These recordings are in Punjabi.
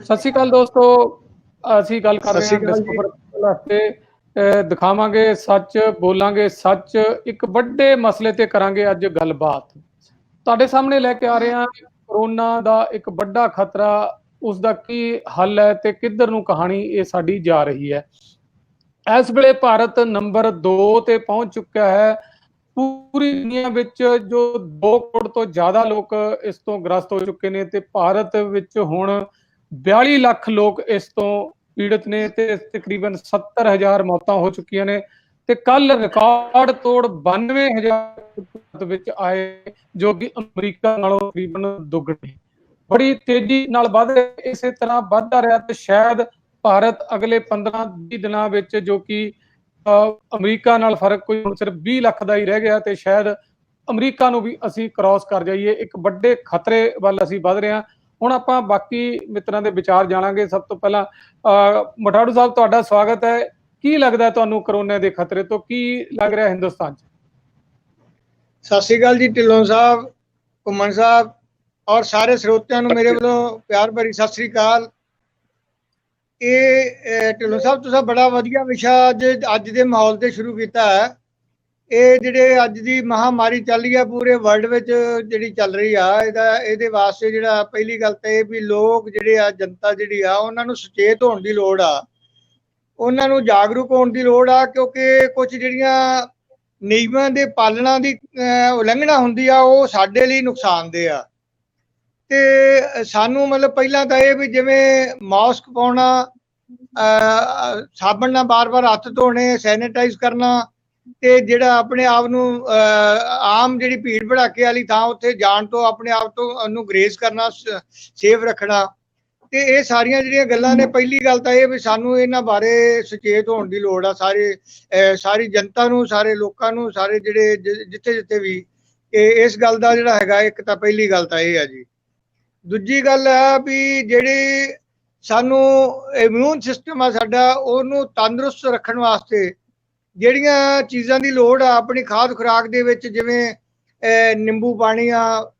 ਸਤਿ ਸ਼੍ਰੀ ਅਕਾਲ ਦੋਸਤੋ ਅਸੀਂ ਗੱਲ ਕਰ ਰਹੇ ਹਾਂ। ਡਿਸਕਵਰ ਵਾਸਤੇ ਦਿਖਾਵਾਂਗੇ ਸੱਚ ਬੋਲਾਂਗੇ ਸੱਚ ਇੱਕ ਵੱਡੇ ਮਸਲੇ ਤੇ ਕਰਾਂਗੇ ਅੱਜ ਗੱਲਬਾਤ। ਤੁਹਾਡੇ ਸਾਹਮਣੇ ਲੈ ਕੇ ਆ ਰਹੇ ਹਾਂ ਕਰੋਨਾ ਦਾ ਇੱਕ ਵੱਡਾ ਖਤਰਾ ਉਸ ਦਾ ਕੀ ਹੱਲ ਹੈ ਤੇ ਕਿੱਧਰ ਨੂੰ ਕਹਾਣੀ ਇਹ ਸਾਡੀ ਜਾ ਰਹੀ ਹੈ। ਇਸ ਵੇਲੇ ਭਾਰਤ ਨੰਬਰ 2 ਤੇ ਪਹੁੰਚ ਚੁੱਕਾ ਹੈ। ਪੂਰੀ ਦੁਨੀਆ ਵਿੱਚ ਜੋ 2 ਕਰੋੜ ਤੋਂ ਜ਼ਿਆਦਾ ਲੋਕ ਇਸ ਤੋਂ ਗ੍ਰਸਤ ਹੋ ਚੁੱਕੇ ਨੇ ਤੇ ਭਾਰਤ ਵਿੱਚ ਹੁਣ 42 ਲੱਖ ਲੋਕ ਇਸ ਤੋਂ ਪੀੜਤ ਨੇ ਤੇ ਤਕਰੀਬਨ 70000 ਮੌਤਾਂ ਹੋ ਚੁੱਕੀਆਂ ਨੇ। ਤੇ ਕੱਲ ਰਿਕਾਰਡ ਤੋੜ 92000 ਵਿੱਚ ਆਏ ਜੋ ਕਿ ਅਮਰੀਕਾ ਨਾਲੋਂ ਤਕਰੀਬਨ ਦੁੱਗਣੇ। ਬੜੀ ਤੇਜ਼ੀ ਨਾਲ ਵੱਧ ਰਿਹਾ ਇਸੇ ਤਰ੍ਹਾਂ ਵੱਧਦਾ ਰਿਹਾ ਤੇ ਸ਼ਾਇਦ ਭਾਰਤ ਅਗਲੇ 15-20 ਦਿਨਾਂ ਵਿੱਚ ਜੋ ਕਿ ਅਹ, ਅਮਰੀਕਾ ਨਾਲ ਫ਼ਰਕ ਕੋਈ ਹੁਣ ਸਿਰਫ 20 ਲੱਖ ਦਾ ਹੀ ਰਹਿ ਗਿਆ ਤੇ ਸ਼ਾਇਦ ਅਮਰੀਕਾ ਨੂੰ ਵੀ ਅਸੀਂ ਕ੍ਰਾਸ ਕਰ ਜਾਈਏ। ਇੱਕ ਵੱਡੇ ਖਤਰੇ ਵੱਲ ਅਸੀਂ ਵੱਧ ਰਹੇ ਹਾਂ। ਹੁਣ ਆਪਾਂ ਬਾਕੀ ਮਿੱਤਰਾਂ ਦੇ ਵਿਚਾਰ ਜਾਣਾਂਗੇ। ਸਭ ਤੋਂ ਪਹਿਲਾਂ ਮਠਾੜੂ ਸਾਹਿਬ, ਤੁਹਾਡਾ ਸਵਾਗਤ ਹੈ। ਕੀ ਲੱਗਦਾ ਤੁਹਾਨੂੰ ਕਰੋਨਾ ਦੇ ਖਤਰੇ ਤੋਂ? ਕੀ ਲੱਗ ਰਿਹਾ ਹਿੰਦੁਸਤਾਨ 'ਚ? ਸਤਿ ਸ਼੍ਰੀ ਅਕਾਲ ਜੀ, ਢਿੱਲੋਂ ਸਾਹਿਬ, ਘੁੰਮਣ ਸਾਹਿਬ ਔਰ ਸਾਰੇ ਸਰੋਤਿਆਂ ਨੂੰ ਮੇਰੇ ਵੱਲੋਂ ਪਿਆਰ ਭਰੀ ਸਤਿ ਸ਼੍ਰੀ ਅਕਾਲ। ਇਹ ਢਿੱਲੋਂ ਸਾਹਿਬ, ਤੁਸੀਂ ਬੜਾ ਵਧੀਆ ਵਿਸ਼ਾ ਅੱਜ ਅੱਜ ਦੇ ਮਾਹੌਲ ਤੇ ਸ਼ੁਰੂ ਕੀਤਾ ਹੈ। ਇਹ ਜਿਹੜੇ ਅੱਜ ਦੀ ਮਹਾਮਾਰੀ ਚੱਲ ਰਹੀ ਆ ਪੂਰੇ ਵਰਲਡ ਵਿੱਚ ਜਿਹੜੀ ਚੱਲ ਰਹੀ ਆ ਇਹਦਾ ਇਹਦੇ ਵਾਸਤੇ ਜਿਹੜਾ ਪਹਿਲੀ ਗੱਲ ਤਾਂ ਇਹ ਵੀ ਲੋਕ ਜਿਹੜੇ ਆ ਜਨਤਾ ਜਿਹੜੀ ਆ ਉਹਨਾਂ ਨੂੰ ਸੁਚੇਤ ਹੋਣ ਦੀ ਲੋੜ ਆ। ਉਹਨਾਂ ਨੂੰ ਜਾਗਰੂਕ ਹੋਣ ਦੀ ਲੋੜ ਆ ਕਿਉਂਕਿ ਕੁਝ ਜਿਹੜੀਆਂ ਨਿਯਮਾਂ ਦੇ ਪਾਲਣਾ ਦੀ ਉਲੰਘਣਾ ਹੁੰਦੀ ਆ ਉਹ ਸਾਡੇ ਲਈ ਨੁਕਸਾਨਦੇ ਆ। ਤੇ ਸਾਨੂੰ ਮਤਲਬ ਪਹਿਲਾਂ ਤਾਂ ਇਹ ਵੀ ਜਿਵੇਂ ਮਾਸਕ ਪਾਉਣਾ ਅਹ, ਸਾਬਣ ਨਾਲ ਬਾਰ-ਬਾਰ ਹੱਥ ਧੋਣੇ ਸੈਨੀਟਾਈਜ਼ ਕਰਨਾ ਤੇ ਜਿਹੜਾ ਆਪਣੇ ਆਪ ਨੂੰ ਅਹ, ਆਮ ਜਿਹੜੀ ਭੀੜ ਭੜਾਕੇ ਵਾਲੀ ਥਾਂ ਉੱਥੇ ਜਾਣ ਤੋਂ ਆਪਣੇ ਆਪ ਤੋਂ ਉਹਨੂੰ ਗ੍ਰੇਸ ਕਰਨਾ ਸੇਫ ਰੱਖਣਾ। ਤੇ ਇਹ ਸਾਰੀਆਂ ਜਿਹੜੀਆਂ ਗੱਲਾਂ ਨੇ ਪਹਿਲੀ ਗੱਲ ਤਾਂ ਇਹ ਵੀ ਸਾਨੂੰ ਇਹਨਾਂ ਬਾਰੇ ਸੁਚੇਤ ਹੋਣ ਦੀ ਲੋੜ ਆ। ਸਾਰੇ ਅਹ ਸਾਰੀ ਜਨਤਾ ਨੂੰ ਸਾਰੇ ਲੋਕਾਂ ਨੂੰ ਸਾਰੇ ਜਿਹੜੇ ਜਿੱਥੇ ਜਿੱਥੇ ਵੀ ਇਹ ਇਸ ਗੱਲ ਦਾ ਜਿਹੜਾ ਹੈਗਾ ਇੱਕ ਤਾਂ ਪਹਿਲੀ ਗੱਲ ਤਾਂ ਇਹ ਹੈ ਜੀ। ਦੂਜੀ ਗੱਲ ਆ ਵੀ ਜਿਹੜੀ ਸਾਨੂੰ ਇਮਿਊਨ ਸਿਸਟਮ ਆ ਸਾਡਾ ਉਹਨੂੰ ਤੰਦਰੁਸਤ ਰੱਖਣ ਵਾਸਤੇ ਜਿਹੜੀਆਂ ਚੀਜ਼ਾਂ ਦੀ ਲੋੜ ਆ, ਆਪਣੀ ਖਾਦ ਖੁਰਾਕ ਦੇ ਵਿੱਚ ਜਿਵੇਂ ਨਿੰਬੂ ਪਾਣੀ ਆ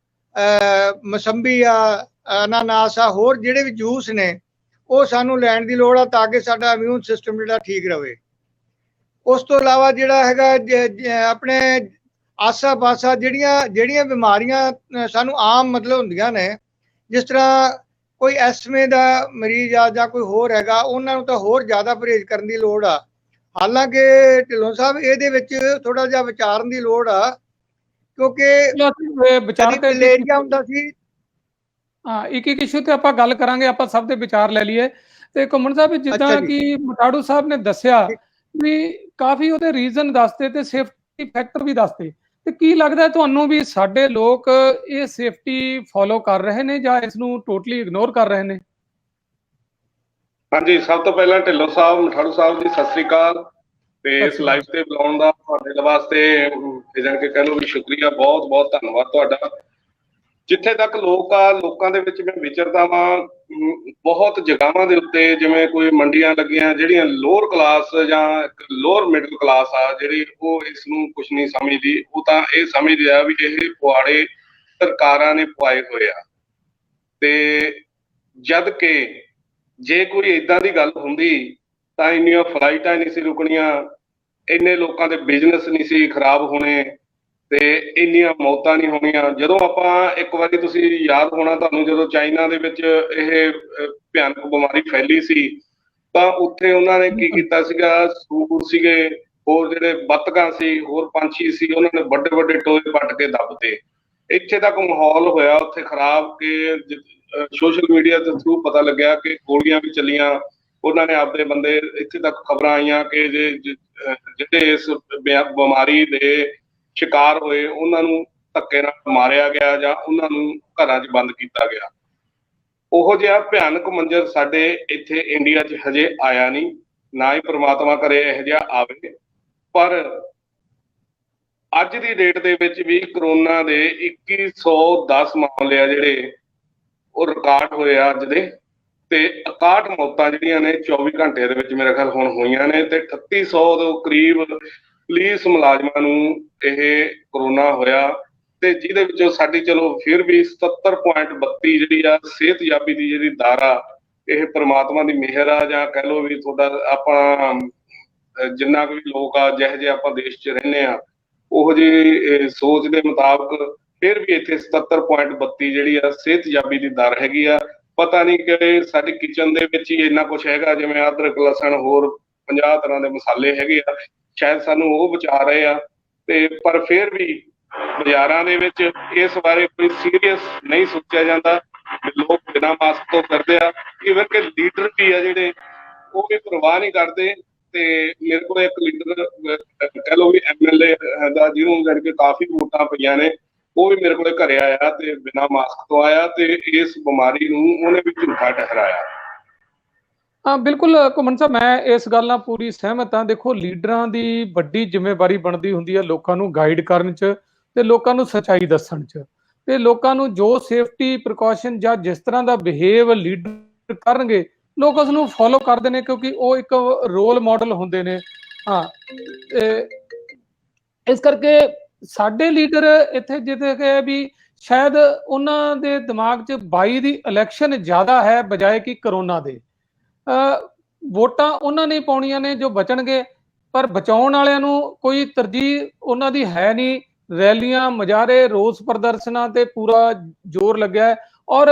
ਮਸੰਬੀ ਆ, ਅਨਾਨਾਸ ਆ, ਹੋਰ ਜਿਹੜੇ ਵੀ ਜੂਸ ਨੇ, ਉਹ ਸਾਨੂੰ ਲੈਣ ਦੀ ਲੋੜ ਆ ਤਾਂ ਕਿ ਸਾਡਾ ਇਮਿਊਨ ਸਿਸਟਮ ਜਿਹੜਾ ਠੀਕ ਰਵੇ। ਉਸ ਤੋਂ ਇਲਾਵਾ ਜਿਹੜਾ ਹੈਗਾ, ਜ- ਆਪਣੇ ਆਸਾ ਪਾਸਾ ਜਿਹੜੀਆਂ ਜਿਹੜੀਆਂ ਬਿਮਾਰੀਆਂ ਸਾਨੂੰ ਆਮ ਮਤਲਬ ਹੁੰਦੀਆਂ ਨੇ, ਜਿਸ ਤਰ੍ਹਾਂ ਕੋਈ ਐਸਮੇ ਦਾ ਮਰੀਜ਼ ਆ ਜਾਂ ਕੋਈ ਹੋਰ ਹੈਗਾ, ਉਹਨਾਂ ਨੂੰ ਤਾਂ ਹੋਰ ਜ਼ਿਆਦਾ ਪਰਹੇਜ਼ ਕਰਨ ਦੀ ਲੋੜ ਆ। ਹਾਲਾਂਕਿ ਢਿੱਲੋਂ ਸਾਹਿਬ ਇਹਦੇ ਵਿੱਚ ਥੋੜਾ ਜਿਹਾ ਵਿਚਾਰਨ ਦੀ ਲੋੜ ਆ ਕਿਉਂਕਿ ਵਿਚਾਰ ਤੇ ਮਲੇਰੀਆ ਹੁੰਦਾ ਸੀ। ਹਾਂ ਇੱਕ ਇੱਕ ਇਸ਼ੂ ਤੇ ਆਪਾਂ ਗੱਲ ਕਰਾਂਗੇ ਆਪਾਂ ਸਭ ਦੇ ਵਿਚਾਰ ਲੈ ਲਈਏ। ਤੇ ਘੁੰਮਣ ਸਾਹਿਬ ਜਿੱਦਾਂ। ਕਿ ਮਟਾੜੂ ਸਾਹਿਬ ਨੇ ਦੱਸਿਆ ਵੀ ਕਾਫੀ ਉਹਦੇ ਰੀਜ਼ਨ ਦੱਸਦੇ ਤੇ ਸੇਫਟੀ ਫੈਕਟਰ ਵੀ ਦੱਸਦੇ। ਤੇ ਕੀ ਲੱਗਦਾ ਤੁਹਾਨੂੰ ਵੀ ਸਾਡੇ ਲੋਕ ਇਹ ਸੇਫਟੀ ਫੋਲੋ ਕਰ ਰਹੇ ਨੇ ਜਾਂ ਇਸ ਨੂੰ ਟੋਟਲੀ ਇਗਨੋਰ ਕਰ ਰਹੇ ਨੇ? ਹਾਂਜੀ ਸਭ ਤੋਂ ਪਹਿਲਾਂ ਢਿੱਲੋਂ ਸਾਹਿਬ ਮਠਾੜੂ ਸਾਹਿਬ ਜੀ ਸਤਿ ਸ੍ਰੀ ਅਕਾਲ। ਤੇ ਇਸ ਲਾਈਵ ਤੇ ਬੁਲਾਉਣ ਦਾ ਤੁਹਾਡੇ ਵਾਸਤੇ ਜਾਣ ਕੇ ਕਹਿ ਲਓ ਵੀ ਸ਼ੁਕਰੀਆ ਬਹੁਤ ਬਹੁਤ ਧੰਨਵਾਦ ਤੁਹਾਡਾ। ਜਿੱਥੇ ਤੱਕ ਲੋਕ ਆ ਲੋਕਾਂ ਦੇ ਵਿੱਚ ਮੈਂ ਵਿਚਰਦਾ ਵਾਂ ਬਹੁਤ ਜਗ੍ਹਾਵਾਂ ਦੇ ਉੱਤੇ ਜਿਵੇਂ ਕੋਈ ਮੰਡੀਆਂ ਲੱਗੀਆਂ ਜਿਹੜੀਆਂ ਲੋਅਰ ਕਲਾਸ ਜਾਂ ਲੋਅਰ ਮਿਡਲ ਕਲਾਸ ਆ ਜਿਹੜੀ ਉਹ ਇਸ ਨੂੰ ਕੁਝ ਨਹੀਂ ਸਮਝਦੀ। ਉਹ ਤਾਂ ਇਹ ਸਮਝਦੇ ਆ ਵੀ ਇਹ ਪੁਆੜੇ ਸਰਕਾਰਾਂ ਨੇ ਪਵਾਏ ਹੋਏ ਆ। ਤੇ ਜਦ ਕਿ ਜੇ ਕੋਈ ਇਦਾਂ ਦੀ ਗੱਲ ਹੁੰਦੀ, ਤਾਂ ਇੰਨੀਆਂ ਫਲਾਈਟਾਂ ਨਹੀਂ ਸੀ ਰੁਕਣੀਆਂ, ਇੰਨੇ ਲੋਕਾਂ ਦੇ ਬਿਜ਼ਨਸ ਨਹੀਂ ਸੀ ਖਰਾਬ ਹੋਣੇ ਤੇ ਇੰਨੀਆਂ ਮੌਤਾਂ ਨਹੀਂ ਹੋਣੀਆਂ। ਜਦੋਂ ਆਪਾਂ ਇੱਕ ਵਾਰੀ ਤੁਸੀਂ ਯਾਦ ਹੋਣਾ, ਤੁਹਾਨੂੰ ਜਦੋਂ ਚਾਈਨਾ ਦੇ ਵਿੱਚ ਇਹ ਭਿਆਨਕ ਬਿਮਾਰੀ ਫੈਲੀ ਸੀ, ਤਾਂ ਉੱਥੇ ਉਹਨਾਂ ਨੇ ਕੀ ਕੀਤਾ ਸੀਗਾ? ਸੂਰ ਸੀਗੇ, ਹੋਰ ਜਿਹੜੇ ਬੱਤਕਾਂ ਸੀ, ਹੋਰ ਪੰਛੀ ਸੀ, ਉਹਨਾਂ ਨੇ ਵੱਡੇ ਵੱਡੇ ਟੋਏ ਪੱਟ ਕੇ ਦੱਬਤੇ ਇੱਥੇ ਤੱਕ ਮਾਹੌਲ ਹੋਇਆ, ਉੱਥੇ ਖਰਾਬ ਕਿ ਸੋਸ਼ਲ ਮੀਡੀਆ ਦੇ ਥਰੂ ਪਤਾ ਲੱਗਿਆ ਕਿ ਗੋਲੀਆਂ ਵੀ ਚੱਲੀਆਂ। ਉਹਨਾਂ ਨੇ ਆਪਦੇ ਬੰਦੇ ਇੱਥੇ ਤੱਕ ਖਬਰਾਂ ਆਈਆਂ ਕਿ ਜੇ ਜਿਹੜੇ ਇਸ ਬਿਮਾਰੀ ਦੇ ਸ਼ਿਕਾਰ ਹੋਏ, ਉਹਨਾਂ ਨੂੰ ਧੱਕੇ ਨਾਲ ਮਾਰਿਆ ਗਿਆ ਜਾਂ ਉਹਨਾਂ ਨੂੰ ਘਰਾਂ 'ਚ ਬੰਦ ਕੀਤਾ ਗਿਆ। ਉਹੋ ਜਿਹਾ ਭਿਆਨਕ ਮੰਜ਼ਰ ਸਾਡੇ ਇੱਥੇ ਇੰਡੀਆ 'ਚ ਹਜੇ ਆਇਆ ਨਹੀਂ। ਨਾ ਹੀ ਪ੍ਰਮਾਤਮਾ ਕਰੇ ਇਹੋ ਜਿਹਾ ਆਵੇ। ਪਰ ਅੱਜ ਦੀ ਡੇਟ ਦੇ ਵਿੱਚ ਵੀ ਕਰੋਨਾ ਦੇ 2110 ਮਾਮਲੇ ਆ ਜਿਹੜੇ ਉਹ ਰਿਕਾਰਡ ਹੋਏ ਅੱਜ ਦੇ। ਤੇ 61 ਮੌਤਾਂ ਜਿਹੜੀਆਂ ਨੇ 24 ਘੰਟੇ ਦੇ ਵਿੱਚ ਮੇਰੇ ਖਿਆਲ ਹੁਣ ਹੋਈਆਂ ਨੇ ਤੇ 3800 ਦੇ ਕਰੀਬ ਪੁਲਿਸ ਮੁਲਾਜ਼ਮਾਂ ਨੂੰ ਇਹ ਕਰੋਨਾ ਹੋਇਆ ਤੇ ਜਿਹਦੇ ਵਿੱਚੋਂ ਸਾਡੀ ਚਲੋ ਫਿਰ ਵੀ 77.32 ਜਿਹੜੀ ਆ ਸਿਹਤਯਾਬੀ ਦੀ ਜਿਹੜੀ ਦਾਰਾ ਇਹ ਪ੍ਰਮਾਤਮਾ ਦੀ ਮਿਹਰ ਆ ਜਾਂ ਕਹਿ ਲਓ ਵੀ ਤੁਹਾਡਾ ਆਪਾਂ ਜਿੰਨਾ ਕੋਈ ਲੋਕ ਆ, ਜਿਹੇ ਜਿਹੇ ਆਪਾਂ ਦੇਸ਼ 'ਚ ਰਹਿੰਦੇ ਆ, ਉਹ ਜੀ ਸੋਚ ਦੇ ਮੁਤਾਬਕ ਫਿਰ ਵੀ ਇੱਥੇ 77.32 ਜਿਹੜੀ ਆ ਸਿਹਤਯਾਬੀ ਦੀ ਦਰ ਹੈਗੀ ਆ। ਪਤਾ ਨਹੀਂ ਕਿ ਸਾਡੇ ਕਿਚਨ ਦੇ ਵਿੱਚ ਹੀ ਇੰਨਾ ਕੁਝ ਹੈਗਾ ਜਿਵੇਂ ਅਦਰਕ ਲਸਣ ਹੋਰ 50 ਤਰ੍ਹਾਂ ਦੇ ਮਸਾਲੇ ਹੈਗੇ ਆ। ਸ਼ਾਇਦ ਸਾਨੂੰ ਉਹ ਬਚਾ ਰਹੇ ਆ। ਤੇ ਪਰ ਫਿਰ ਵੀ ਬਾਜ਼ਾਰਾਂ ਦੇ ਵਿੱਚ ਇਸ ਬਾਰੇ ਕੋਈ ਸੀਰੀਅਸ ਨਹੀਂ ਸੋਚਿਆ ਜਾਂਦਾ। ਲੋਕ ਬਿਨਾਂ ਮਾਸਕ ਤੋਂ ਕਰਦੇ ਆ। ਇਵਨ ਕਿ ਲੀਡਰ ਵੀ ਆ ਜਿਹੜੇ ਉਹ ਵੀ ਪਰਵਾਹ ਨਹੀਂ ਕਰਦੇ। ਤੇ ਮੇਰੇ ਕੋਲ ਇੱਕ ਲੀਡਰ ਅਹ, ਕਹਿ ਲਓ ਵੀ ਐਮਐਲਏ ਦਾ ਜਿਹਨੂੰ ਜਾਣੀ ਕਾਫੀ ਵੋਟਾਂ ਪਈਆਂ ਨੇ। ਉਹ ਵੀ ਮੇਰੇ ਕੋਲੇ ਘਰੇ ਆਇਆ ਤੇ ਬਿਨਾਂ ਮਾਸਕ ਤੋਂ ਆਇਆ ਤੇ ਇਸ ਬਿਮਾਰੀ ਨੂੰ ਉਹਨੇ ਵੀ ਝੂਠਾ ਠਹਿਰਾਇਆ। ਹਾਂ, ਬਿਲਕੁਲ, ਘੁੰਮਣ ਸਾਹਿਬ, ਮੈਂ ਇਸ ਗੱਲ ਨਾਲ ਪੂਰੀ ਸਹਿਮਤ ਹਾਂ। ਦੇਖੋ, ਲੀਡਰਾਂ ਦੀ ਵੱਡੀ ਜ਼ਿੰਮੇਵਾਰੀ ਬਣਦੀ ਹੁੰਦੀ ਹੈ ਲੋਕਾਂ ਨੂੰ ਗਾਈਡ ਕਰਨ 'ਚ ਤੇ ਲੋਕਾਂ ਨੂੰ ਸੱਚਾਈ ਦੱਸਣ 'ਚ। ਤੇ ਲੋਕਾਂ ਨੂੰ ਜੋ ਸੇਫਟੀ ਪ੍ਰੀਕਾਸ਼ਨ ਜਾਂ ਜਿਸ ਤਰ੍ਹਾਂ ਦਾ ਬਿਹੇਵ ਲੀਡਰ ਕਰਨਗੇ, ਲੋਕ ਉਸ ਨੂੰ ਫੋਲੋ ਕਰਦੇ ਨੇ ਕਿਉਂਕਿ ਉਹ ਇੱਕ ਰੋਲ ਮਾਡਲ ਹੁੰਦੇ ਨੇ। ਹਾਂ, ਤੇ ਇਸ ਕਰਕੇ ਸਾਡੇ ਲੀਡਰ ਇੱਥੇ ਜਿੱਥੇ ਕਿ ਵੀ ਸ਼ਾਇਦ ਉਹਨਾਂ ਦੇ ਦਿਮਾਗ 'ਚ 22 ਦੀ ਇਲੈਕਸ਼ਨ ਜ਼ਿਆਦਾ ਹੈ ਬਜਾਏ ਕਿ ਕਰੋਨਾ ਦੇ। ਅ, ਵੋਟਾਂ ਉਹਨਾਂ ਨੇ ਪਾਉਣੀਆਂ ਨੇ ਜੋ ਬਚਣਗੇ ਪਰ ਬਚਾਉਣ ਵਾਲਿਆਂ ਨੂੰ ਕੋਈ ਤਰਜੀਹ ਉਹਨਾਂ ਦੀ ਹੈ ਨਹੀਂ। ਰੈਲੀਆਂ ਮਜਾਰੇ ਰੋਸ ਪ੍ਰਦਰਸ਼ਨਾਂ ਤੇ ਪੂਰਾ ਜ਼ੋਰ ਲੱਗਿਆ ਹੈ ਔਰ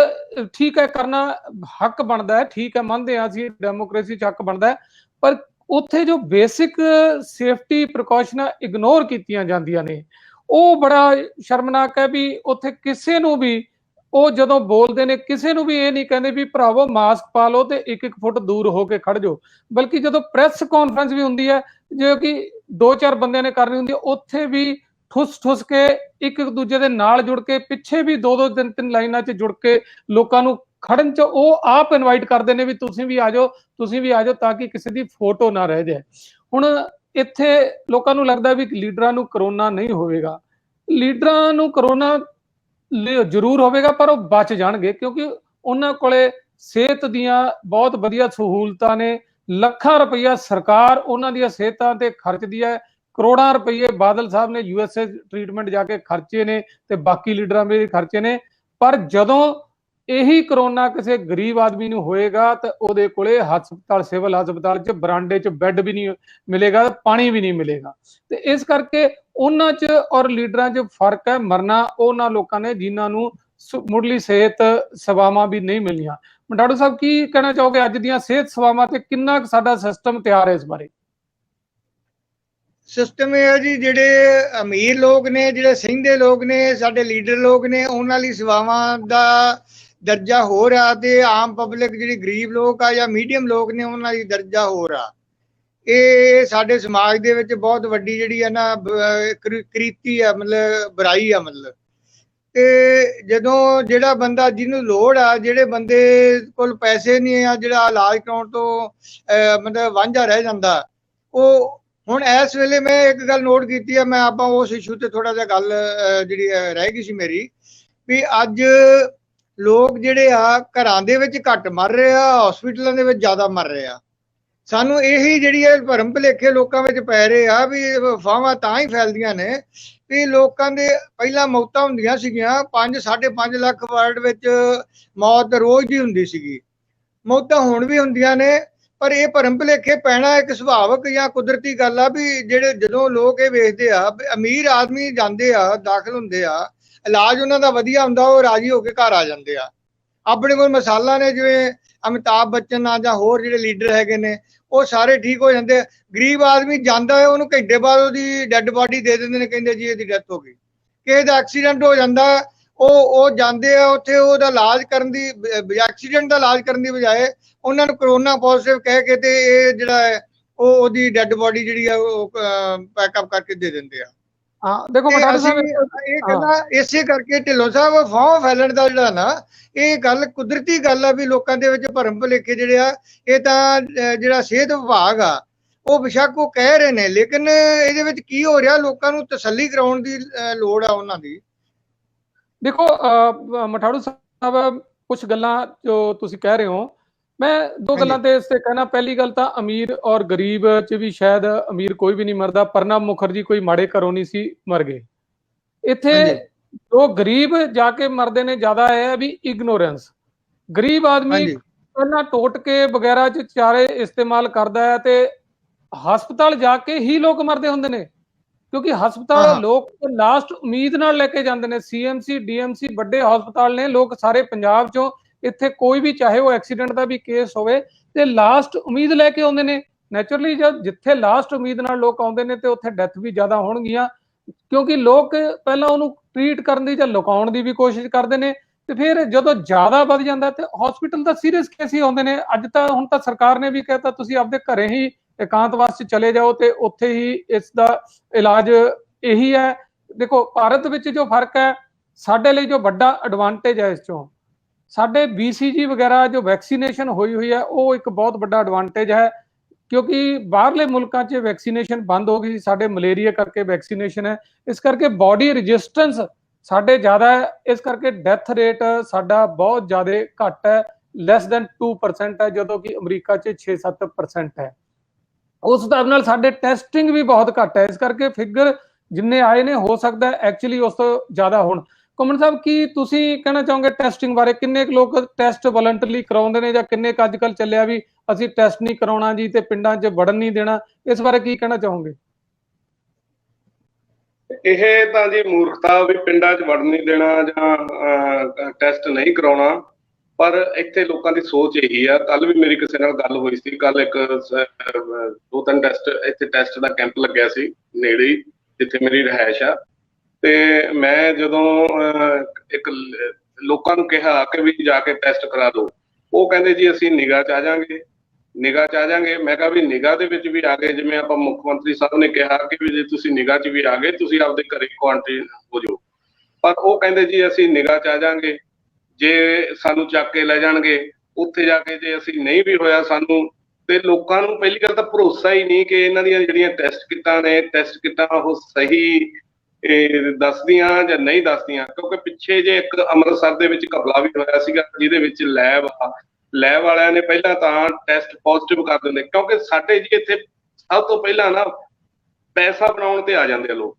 ਠੀਕ ਹੈ ਕਰਨਾ ਹੱਕ ਬਣਦਾ ਹੈ ਠੀਕ ਹੈ ਮੰਨਦੇ ਹਾਂ ਅਸੀਂ ਡੈਮੋਕ੍ਰੇਸੀ 'ਚ ਹੱਕ ਬਣਦਾ ਹੈ ਪਰ ਉੱਥੇ ਜੋ ਬੇਸਿਕ ਸੇਫਟੀ ਪ੍ਰੀਕਾਸ਼ਨਾਂ ਇਗਨੋਰ ਕੀਤੀਆਂ ਜਾਂਦੀਆਂ ਨੇ ਉਹ ਬੜਾ ਸ਼ਰਮਨਾਕ ਹੈ ਵੀ ਉੱਥੇ ਕਿਸੇ ਨੂੰ ਵੀ, ਉਹ ਜਦੋਂ ਬੋਲਦੇ ਨੇ, ਕਿਸੇ ਨੂੰ ਵੀ ਇਹ ਨਹੀਂ ਕਹਿੰਦੇ ਵੀ ਭਰਾਵੋ ਮਾਸਕ ਪਾ ਲਓ ਤੇ ਇੱਕ ਇੱਕ ਫੁੱਟ ਦੂਰ ਹੋ ਕੇ ਖੜ ਜਾਓ। ਬਲਕਿ ਜਦੋਂ ਪ੍ਰੈਸ ਕਾਨਫਰੰਸ ਵੀ ਹੁੰਦੀ ਹੈ ਜੋ ਕਿ ਦੋ ਚਾਰ ਬੰਦਿਆਂ ਨੇ ਕਰਨੀ ਹੁੰਦੀ ਹੈ, ਉੱਥੇ ਵੀ ਠੁੱਸ ਠੁੱਸ ਕੇ ਇੱਕ ਇੱਕ ਦੂਜੇ ਦੇ ਨਾਲ ਜੁੜ ਕੇ, ਪਿੱਛੇ ਵੀ ਦੋ ਦੋ ਤਿੰਨ ਤਿੰਨ ਲਾਈਨਾਂ 'ਚ ਜੁੜ ਕੇ ਲੋਕਾਂ ਨੂੰ ਖੜਨ 'ਚ ਉਹ ਆਪ ਇਨਵਾਈਟ ਕਰਦੇ ਨੇ ਵੀ ਤੁਸੀਂ ਵੀ ਆ ਜਾਓ, ਤੁਸੀਂ ਵੀ ਆ ਜਾਓ ਤਾਂ ਕਿ ਕਿਸੇ ਦੀ ਫੋਟੋ ਨਾ ਰਹਿ ਜਾਏ। ਹੁਣ ਇੱਥੇ ਲੋਕਾਂ ਨੂੰ ਲੱਗਦਾ ਵੀ ਲੀਡਰਾਂ ਨੂੰ ਕਰੋਨਾ ਨਹੀਂ ਹੋਵੇਗਾ। ਲੀਡਰਾਂ ਨੂੰ ਕਰੋਨਾ ਜ਼ਰੂਰ ਹੋਵੇਗਾ, ਪਰ ਉਹ ਬਚ ਜਾਣਗੇ, ਕਿਉਂਕਿ ਉਹਨਾਂ ਕੋਲੇ ਸਿਹਤ ਦੀਆਂ ਬਹੁਤ ਵਧੀਆ ਸਹੂਲਤਾਂ ਨੇ। ਲੱਖਾਂ ਰੁਪਈਆ ਸਰਕਾਰ ਉਹਨਾਂ ਦੀਆਂ ਸਿਹਤਾਂ ਤੇ ਖਰਚਦੀ ਹੈ। ਕਰੋੜਾਂ ਰੁਪਈਏ ਬਾਦਲ ਸਾਹਿਬ ਨੇ ਯੂਐਸਏ ਟ੍ਰੀਟਮੈਂਟ ਜਾ ਕੇ ਖਰਚੇ ਨੇ ਤੇ ਬਾਕੀ ਲੀਡਰਾਂ ਵੀ ਖਰਚੇ ਨੇ। ਪਰ ਜਦੋਂ ਇਹੀ ਕਰੋਨਾ ਕਿਸੇ ਗਰੀਬ ਆਦਮੀ ਨੂੰ ਹੋਏਗਾ ਤਾਂ ਉਹਦੇ ਕੋਲੇ ਹਸਪਤਾਲ, ਸਿਵਲ ਹਸਪਤਾਲ 'ਚ ਬਰਾਂਡੇ 'ਚ ਬੈੱਡ ਵੀ ਨਹੀਂ ਮਿਲੇਗਾ, ਪਾਣੀ ਵੀ ਨਹੀਂ ਮਿਲੇਗਾ। ਤੇ ਇਸ ਕਰਕੇ ਉਹਨਾਂ 'ਚ ਔਰ ਲੀਡਰਾਂ 'ਚ ਫ਼ਰਕ ਹੈ ਮਰਨਾ, ਉਹਨਾਂ ਲੋਕਾਂ ਨੇ ਜਿਨ੍ਹਾਂ ਨੂੰ ਮੁੱਢਲੀ ਸਿਹਤ ਸੇਵਾਵਾਂ ਵੀ ਨਹੀਂ ਮਿਲੀਆਂ। ਡਾਕਟਰ ਸਾਹਿਬ, ਕੀ ਕਹਿਣਾ ਚਾਹੋਗੇ? ਅੱਜ ਦੀਆਂ ਸਿਹਤ ਸੇਵਾਵਾਂ ਤੇ ਕਿੰਨਾ ਕੁ ਸਾਡਾ ਸਿਸਟਮ ਤਿਆਰ ਹੈ ਇਸ ਬਾਰੇ? ਸਿਸਟਮ ਇਹ ਹੈ ਜੀ, ਜਿਹੜੇ ਅਮੀਰ ਲੋਕ ਨੇ, ਜਿਹੜੇ ਸਿੰਧੇ ਲੋਕ ਨੇ, ਸਾਡੇ ਲੀਡਰ ਲੋਕ ਨੇ, ਉਹਨਾਂ ਲਈ ਸੇਵਾਵਾਂ ਦਾ ਦਰਜਾ ਹੋ ਰਿਹਾ ਤੇ ਆਮ ਪਬਲਿਕ ਜਿਹੜੀ ਗਰੀਬ ਲੋਕ ਆ ਜਾਂ ਮੀਡੀਅਮ ਲੋਕ ਨੇ ਉਹਨਾਂ ਦੀ ਦਰਜਾ ਹੋ ਰਿਹਾ। ਇਹ ਸਾਡੇ ਸਮਾਜ ਦੇ ਵਿੱਚ ਬਹੁਤ ਵੱਡੀ ਜਿਹੜੀ ਹੈ ਨਾ ਬ- ਆ ਮਤਲਬ ਬੁਰਾਈ ਆ ਮਤਲਬ। ਤੇ ਜਦੋਂ ਜਿਹੜਾ ਬੰਦਾ ਜਿਹਨੂੰ ਲੋੜ ਆ ਜਿਹੜੇ ਬੰਦੇ ਕੋਲ ਪੈਸੇ ਨਹੀਂ ਆ ਜਿਹੜਾ ਇਲਾਜ ਕਰਾਉਣ ਤੋਂ ਅਹ, ਮਤਲਬ ਵਾਂਝਾ ਰਹਿ ਜਾਂਦਾ ਉਹ ਹੁਣ ਇਸ ਵੇਲੇ ਮੈਂ ਇੱਕ ਗੱਲ ਨੋਟ ਕੀਤੀ ਆ ਮੈਂ ਆਪਾਂ ਉਸ ਇਸ਼ੂ ਤੇ ਥੋੜਾ ਜਿਹਾ ਗੱਲ ਅਹ, ਜਿਹੜੀ ਰਹਿ ਗਈ ਸੀ ਮੇਰੀ ਵੀ ਅੱਜ ਲੋਕ ਜਿਹੜੇ ਆ ਘਰਾਂ ਦੇ ਵਿੱਚ ਘੱਟ ਮਰ ਰਹੇ ਆ ਹਸਪੀਟਲਾਂ ਦੇ ਵਿੱਚ ਜ਼ਿਆਦਾ ਮਰ ਰਹੇ ਆ। ਸਾਨੂੰ ਇਹੀ ਜਿਹੜੀ ਹੈ ਭਰਮ ਭੁਲੇਖੇ ਲੋਕਾਂ ਵਿੱਚ ਪੈ ਰਹੇ ਆ ਵੀ ਫਾਵਾਂ ਤਾਂ ਹੀ ਫੈਲਦੀਆਂ ਨੇ ਵੀ ਲੋਕਾਂ ਦੇ ਪਹਿਲਾਂ ਮੌਤਾਂ ਹੁੰਦੀਆਂ ਸੀਗੀਆਂ 5 5.5 ਲੱਖ ਵਰਲਡ ਵਿੱਚ ਮੌਤ ਰੋਜ਼ ਦੀ ਹੁੰਦੀ ਸੀਗੀ। ਮੌਤਾਂ ਹੁਣ ਵੀ ਹੁੰਦੀਆਂ ਨੇ, ਪਰ ਇਹ ਭਰਮ ਭੁਲੇਖੇ ਪੈਣਾ ਇੱਕ ਸੁਭਾਵਕ ਜਾਂ ਕੁਦਰਤੀ ਗੱਲ ਆ ਵੀ ਜਿਹੜੇ ਜਦੋਂ ਲੋਕ ਇਹ ਵੇਖਦੇ ਆ, ਵੀ ਅਮੀਰ ਆਦਮੀ ਜਾਂਦੇ ਆ, ਦਾਖਲ ਹੁੰਦੇ ਆ ਇਲਾਜ ਉਹਨਾਂ ਦਾ ਵਧੀਆ ਹੁੰਦਾ, ਉਹ ਰਾਜੀ ਹੋ ਕੇ ਘਰ ਆ ਜਾਂਦੇ ਆ। ਆਪਣੇ ਕੋਲ ਮਸਾਲਾ ਨੇ ਜਿਵੇਂ ਅਮਿਤਾਭ ਬੱਚਨ ਆ ਜਾਂ ਹੋਰ ਜਿਹੜੇ ਲੀਡਰ ਹੈਗੇ ਨੇ, ਉਹ ਸਾਰੇ ਠੀਕ ਹੋ ਜਾਂਦੇ ਆ। ਗਰੀਬ ਆਦਮੀ ਜਾਂਦਾ ਹੈ, ਉਹਨੂੰ ਘੰਟੇ ਬਾਅਦ ਉਹਦੀ ਡੈੱਡ ਬਾਡੀ ਦੇ ਦਿੰਦੇ ਨੇ, ਕਹਿੰਦੇ ਜੀ ਇਹਦੀ ਡੈਥ ਹੋ ਗਈ। ਕਿਸੇ ਦਾ ਐਕਸੀਡੈਂਟ ਹੋ ਜਾਂਦਾ, ਉਹ ਉਹ ਜਾਂਦੇ ਆ ਉੱਥੇ, ਉਹਦਾ ਇਲਾਜ ਕਰਨ ਦੀ ਐਕਸੀਡੈਂਟ ਦਾ ਇਲਾਜ ਕਰਨ ਦੀ ਬਜਾਏ ਉਹਨਾਂ ਨੂੰ ਕਰੋਨਾ ਪੋਜ਼ਿਟਿਵ ਕਹਿ ਕੇ ਤੇ ਇਹ ਜਿਹੜਾ ਹੈ, ਉਹ ਉਹਦੀ ਡੈੱਡ ਬਾਡੀ ਜਿਹੜੀ ਆ ਉਹ ਪੈਕਅਪ ਕਰਕੇ ਦੇ ਦਿੰਦੇ ਆ। ਹਾਂ ਦੇਖੋ ਅਸੀਂ ਸਾਹਿਬ ਇਹ ਗੱਲਾਂ ਇਸੇ ਕਰਕੇ ਢਿੱਲੋਂ ਸਾਹਿਬ ਫਾਹ ਫੈਲਣ ਦਾ ਜਿਹੜਾ ਨਾ ਇਹ ਗੱਲ ਕੁਦਰਤੀ ਗੱਲ ਆ ਵੀ ਲੋਕਾਂ ਦੇ ਵਿੱਚ ਭਰਮ ਭੁਲੇਖੇ ਜਿਹੜੇ ਆ ਇਹ ਤਾਂ ਜਿਹੜਾ ਸਿਹਤ ਵਿਭਾਗ ਆ ਉਹ ਬਿਸ਼ੱਕ ਉਹ ਕਹਿ ਰਹੇ ਨੇ ਲੇਕਿਨ ਇਹਦੇ ਵਿੱਚ ਕੀ ਹੋ ਰਿਹਾ ਲੋਕਾਂ ਨੂੰ ਤਸੱਲੀ ਕਰਾਉਣ ਦੀ ਲੋੜ ਆ ਉਹਨਾਂ ਦੀ। ਦੇਖੋ ਮਠਾੜੂ ਸਾਹਿਬ ਕੁਝ ਗੱਲਾਂ ਜੋ ਤੁਸੀਂ ਕਹਿ ਰਹੇ ਹੋ ਮੈਂ ਦੋ ਗੱਲਾਂ ਤੇ ਇਸ ਤੇ ਕਹਿਣਾ। ਪਹਿਲੀ ਗੱਲ ਤਾਂ ਅਮੀਰ ਔਰ ਗਰੀਬ ਚ ਵੀ ਸ਼ਾਇਦ ਅਮੀਰ ਕੋਈ ਵੀ ਨਹੀਂ ਮਰਦਾ। ਪ੍ਰਣਬ ਮੁਖਰਜੀ ਕੋਈ ਮਾੜੇ ਘਰੋਂ ਨਹੀਂ ਸੀ ਮਰ ਗਏ। ਇੱਥੇ। ਜੋ ਗਰੀਬ ਜਾ ਕੇ ਮਰਦੇ ਨੇ ਜ਼ਿਆਦਾ ਹੈ ਵੀ ਇਗਨੋਰੈਂਸ ਗਰੀਬ ਆਦਮੀ ਪਹਿਲਾਂ ਟੋਟਕੇ ਵਗੈਰਾ ਚ ਚਾਰੇ ਇਸਤੇਮਾਲ ਕਰਦਾ ਹੈ ਤੇ ਹਸਪਤਾਲ ਜਾ ਕੇ ਹੀ ਲੋਕ ਮਰਦੇ ਹੁੰਦੇ ਨੇ। ਕਿਉਂਕਿ ਹਸਪਤਾਲ। ਲੋਕ ਲਾਸਟ ਉਮੀਦ ਨਾਲ ਲੈ ਕੇ ਜਾਂਦੇ ਨੇ। ਸੀਐਮਸੀ ਡੀਐਮਸੀ ਵੱਡੇ ਹਸਪਤਾਲ ਨੇ। ਲੋਕ ਸਾਰੇ ਪੰਜਾਬ ਚੋਂ ਇੱਥੇ ਕੋਈ ਵੀ ਚਾਹੇ ਉਹ ਐਕਸੀਡੈਂਟ ਦਾ ਵੀ ਕੇਸ ਹੋਵੇ ਤੇ ਲਾਸਟ ਉਮੀਦ ਲੈ ਕੇ ਆਉਂਦੇ ਨੇ। ਨੇਚਰਲੀ ਜਦ ਜਿੱਥੇ ਲਾਸਟ ਉਮੀਦ ਨਾਲ ਲੋਕ ਆਉਂਦੇ ਨੇ ਤੇ ਉੱਥੇ ਡੈਥ ਵੀ ਜ਼ਿਆਦਾ ਹੋਣਗੀਆਂ, ਕਿਉਂਕਿ ਲੋਕ ਪਹਿਲਾਂ ਉਹਨੂੰ ਟ੍ਰੀਟ ਕਰਨ ਦੀ ਜਾਂ ਲੁਕਾਉਣ ਦੀ ਵੀ ਕੋਸ਼ਿਸ਼ ਕਰਦੇ ਨੇ ਤੇ ਫਿਰ ਜਦੋਂ ਜ਼ਿਆਦਾ ਵੱਧ ਜਾਂਦਾ ਤੇ ਹਸਪੀਟਲ ਦਾ ਸੀਰੀਅਸ ਕੇਸ ਹੀ ਆਉਂਦੇ ਨੇ। ਅੱਜ ਤਾਂ ਹੁਣ ਤਾਂ ਸਰਕਾਰ ਨੇ ਵੀ ਕਹਿਤਾ ਤੁਸੀਂ ਆਪਦੇ ਘਰੇ ਹੀ ਇਕਾਂਤਵਾਸ 'ਚ ਚਲੇ ਜਾਓ ਤੇ ਉੱਥੇ ਹੀ ਇਸ ਦਾ ਇਲਾਜ ਇਹੀ ਹੈ। ਦੇਖੋ, ਭਾਰਤ ਵਿੱਚ ਜੋ ਫ਼ਰਕ ਹੈ, ਸਾਡੇ ਲਈ ਜੋ ਵੱਡਾ ਐਡਵਾਂਟੇਜ ਹੈ ਇਸ ਚੋਂ ਸਾਡੇ BCG ਵਗੈਰਾ ਜੋ ਵੈਕਸੀਨੇਸ਼ਨ ਹੋਈ ਹੋਈ ਹੈ, ਉਹ ਇੱਕ ਬਹੁਤ ਵੱਡਾ ਐਡਵਾਂਟੇਜ ਹੈ, ਕਿਉਂਕਿ ਬਾਹਰਲੇ ਮੁਲਕਾਂ 'ਚ ਵੈਕਸੀਨੇਸ਼ਨ ਬੰਦ ਹੋ ਗਈ ਸੀ, ਸਾਡੇ ਮਲੇਰੀਆ ਕਰਕੇ ਵੈਕਸੀਨੇਸ਼ਨ ਹੈ, ਇਸ ਕਰਕੇ ਬਾਡੀ ਰੈਜ਼ਿਸਟੈਂਸ ਸਾਡੇ ਜ਼ਿਆਦਾ ਹੈ, ਇਸ ਕਰਕੇ ਡੈਥ ਰੇਟ ਸਾਡਾ ਬਹੁਤ ਜ਼ਿਆਦਾ ਘੱਟ ਹੈ ਲੈਸ ਦੈਨ 2% ਹੈ, ਜਦੋਂ ਕਿ ਅਮਰੀਕਾ 'ਚ 6-7% ਹੈ। ਉਸ ਹਿਸਾਬ ਨਾਲ ਸਾਡੇ ਟੈਸਟਿੰਗ ਵੀ ਬਹੁਤ ਘੱਟ ਹੈ, ਇਸ ਕਰਕੇ ਫਿਗਰ ਜਿੰਨੇ ਆਏ ਨੇ, ਹੋ ਸਕਦਾ ਹੈ ਐਕਚੁਅਲੀ ਉਸ ਤੋਂ ਜ਼ਿਆਦਾ ਹੋਣ। ਕਮਨ ਸਾਹਿਬ, ਕੀ ਤੁਸੀਂ ਕਹਿਣਾ ਚਾਹੋਗੇ ਟੈਸਟਿੰਗ ਬਾਰੇ? ਕਿੰਨੇ ਲੋਕ ਟੈਸਟ ਵਲੰਟਰਲੀ ਕਰਾਉਂਦੇ ਨੇ ਜਾਂ ਕਿੰਨੇ ਅੱਜ ਕੱਲ ਚੱਲਿਆ ਵੀ ਅਸੀਂ ਟੈਸਟ ਨਹੀਂ ਕਰਾਉਣਾ ਜੀ ਤੇ ਪਿੰਡਾਂ 'ਚ ਵੜਨ ਨਹੀਂ ਦੇਣਾ? ਇਸ ਬਾਰੇ ਕੀ ਕਹਿਣਾ ਚਾਹੋਗੇ? ਇਹ ਤਾਂ ਜੀ ਮੂਰਖਤਾ ਵੀ ਪਿੰਡਾਂ 'ਚ ਵੜਨ ਨਹੀਂ ਦੇਣਾ ਜਾਂ ਟੈਸਟ ਨਹੀਂ ਕਰਾਉਣਾ। ਪਰ ਇੱਥੇ ਲੋਕਾਂ ਦੀ ਸੋਚ ਇਹੀ ਆ। ਕੱਲ ਵੀ ਮੇਰੀ ਕਿਸੇ ਨਾਲ ਗੱਲ ਹੋਈ ਸੀ। ਕੱਲ ਇੱਕ ਦੋ ਤਿੰਨ ਟੈਸਟ ਇੱਥੇ ਟੈਸਟ ਦਾ ਕੈਂਪ ਲੱਗਿਆ ਸੀ ਨੇੜੇ ਜਿੱਥੇ ਮੇਰੀ ਰਿਹਾਇਸ਼ ਆ। ਤੇ ਮੈਂ ਜਦੋਂ ਅਹ, ਇੱਕ ਲੋਕਾਂ ਨੂੰ ਕਿਹਾ ਕਿ ਵੀ ਜਾ ਕੇ ਟੈਸਟ ਕਰਾ ਦਿਓ ਉਹ ਕਹਿੰਦੇ ਜੀ ਅਸੀਂ ਨਿਗਾਹ 'ਚ ਆ ਜਾਾਂਗੇ ਨਿਗਾਹ 'ਚ ਆ ਜਾਾਂਗੇ ਮੈਂ ਕਿਹਾ ਵੀ ਨਿਗਾਹ ਦੇ ਵਿੱਚ ਵੀ ਆ ਗਏ ਜਿਵੇਂ ਆਪਾਂ ਮੁੱਖ ਮੰਤਰੀ ਸਾਹਿਬ ਨੇ ਕਿਹਾ ਕਿ ਵੀ ਜੇ ਤੁਸੀਂ ਨਿਗਾਹ 'ਚ ਵੀ ਆ ਗਏ ਤੁਸੀਂ ਆਪਦੇ ਘਰੇ ਕੁਆਰੰਟਾਈਨ ਹੋ ਜਾਓ। ਪਰ ਉਹ ਕਹਿੰਦੇ ਜੀ ਅਸੀਂ ਨਿਗਾਹ 'ਚ ਆ ਜਾਾਂਗੇ ਜੇ ਸਾਨੂੰ ਚੱਕ ਕੇ ਲੈ ਜਾਣਗੇ ਉੱਥੇ ਜਾ ਕੇ ਜੇ ਅਸੀਂ ਨਹੀਂ ਵੀ ਹੋਇਆ ਸਾਨੂੰ ਤੇ ਲੋਕਾਂ ਨੂੰ ਪਹਿਲੀ ਗੱਲ ਤਾਂ ਭਰੋਸਾ ਹੀ ਨਹੀਂ ਕਿ ਇਹਨਾਂ ਦੀਆਂ ਜਿਹੜੀਆਂ ਟੈਸਟ ਕਿੱਟਾਂ ਨੇ ਟੈਸਟ ਕਿੱਟਾਂ ਉਹ ਸਹੀ ਇਹ ਦੱਸਦੀਆਂ ਜਾਂ ਨਹੀਂ ਦੱਸਦੀਆਂ ਕਿਉਂਕਿ ਪਿੱਛੇ ਜੇ ਇੱਕ ਅੰਮ੍ਰਿਤਸਰ ਦੇ ਵਿੱਚ ਘਪਲਾ ਵੀ ਹੋਇਆ ਸੀਗਾ ਜਿਹਦੇ ਵਿੱਚ ਲੈਬ ਲੈਬ ਵਾਲਿਆਂ ਨੇ ਪਹਿਲਾਂ ਤਾਂ ਟੈਸਟ ਪੋਜ਼ਿਟਿਵ ਕਰ ਦਿੰਦੇ ਕਿਉਂਕਿ ਸਾਡੇ ਜੀ ਇੱਥੇ ਸਭ ਤੋਂ ਪਹਿਲਾਂ ਨਾ ਪੈਸਾ ਬਣਾਉਣ ਤੇ ਆ ਜਾਂਦੇ ਆ ਲੋਕ।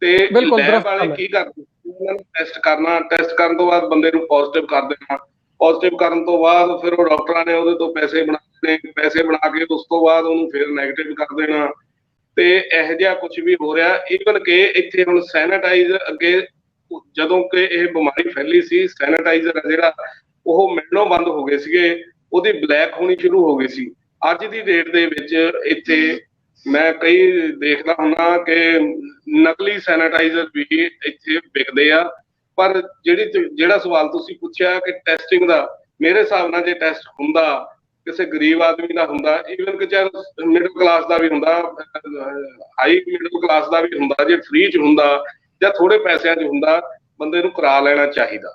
ਤੇ ਲੈਬ ਵਾਲੇ। ਕੀ ਕਰਦੇ ਉਹਨਾਂ ਨੂੰ ਟੈਸਟ ਕਰਨਾ ਟੈਸਟ ਕਰਨ ਤੋਂ ਬਾਅਦ ਬੰਦੇ ਨੂੰ ਪੋਜ਼ਿਟਿਵ ਕਰ ਦੇਣਾ। ਪੋਜ਼ਿਟਿਵ ਕਰਨ ਤੋਂ ਬਾਅਦ ਫਿਰ ਉਹ ਡਾਕਟਰਾਂ ਨੇ ਉਹਦੇ ਤੋਂ ਪੈਸੇ ਬਣਾਉਣੇ ਪੈਸੇ ਬਣਾ ਕੇ ਉਸ ਤੋਂ ਬਾਅਦ ਉਹਨੂੰ ਫਿਰ ਨੈਗੇਟਿਵ ਕਰ ਦੇਣਾ। ਤੇ ਇਹੋ ਜਿਹਾ ਕੁਝ ਵੀ ਹੋ ਰਿਹਾ ਈਵਨ ਕਿ ਇੱਥੇ ਹੁਣ ਸੈਨੇਟਾਈਜ਼ਰ ਅੱਗੇ ਜਦੋਂ ਕਿ ਇਹ ਬਿਮਾਰੀ ਫੈਲੀ ਸੀ ਸੈਨੇਟਾਈਜ਼ਰ ਜਿਹੜਾ ਉਹ ਮਿਲਣੋਂ ਬੰਦ ਹੋ ਗਏ ਸੀਗੇ, ਉਹਦੀ ਬਲੈਕ ਹੋਣੀ ਸ਼ੁਰੂ ਹੋ ਗਈ ਸੀ। ਅੱਜ ਦੀ ਡੇਟ ਦੇ ਵਿੱਚ ਇੱਥੇ ਮੈਂ ਕਈ ਦੇਖਦਾ ਹੁੰਦਾ ਕਿ ਨਕਲੀ ਸੈਨੇਟਾਈਜ਼ਰ ਵੀ ਇੱਥੇ ਵਿਕਦੇ ਆ, ਪਰ ਜਿਹੜੀ ਜਿਹੜਾ ਸਵਾਲ ਤੁਸੀਂ ਪੁੱਛਿਆ ਕਿ ਟੈਸਟਿੰਗ ਦਾ, ਮੇਰੇ ਹਿਸਾਬ ਨਾਲ ਜੇ ਟੈਸਟ ਹੁੰਦਾ ਕਿਸੇ ਗਰੀਬ ਆਦਮੀ ਦਾ ਹੁੰਦਾ ਈਵਨ ਕਿ ਚਾਹੇ ਮਿਡਲ ਕਲਾਸ ਦਾ ਵੀ ਹੁੰਦਾ ਹਾਈ ਮਿਡਲ ਕਲਾਸ ਦਾ ਵੀ ਹੁੰਦਾ, ਜੇ ਫ੍ਰੀ ਚ ਹੁੰਦਾ ਜਾਂ ਥੋੜੇ ਪੈਸਿਆਂ 'ਚ ਹੁੰਦਾ, ਬੰਦੇ ਨੂੰ ਕਰਾ ਲੈਣਾ ਚਾਹੀਦਾ।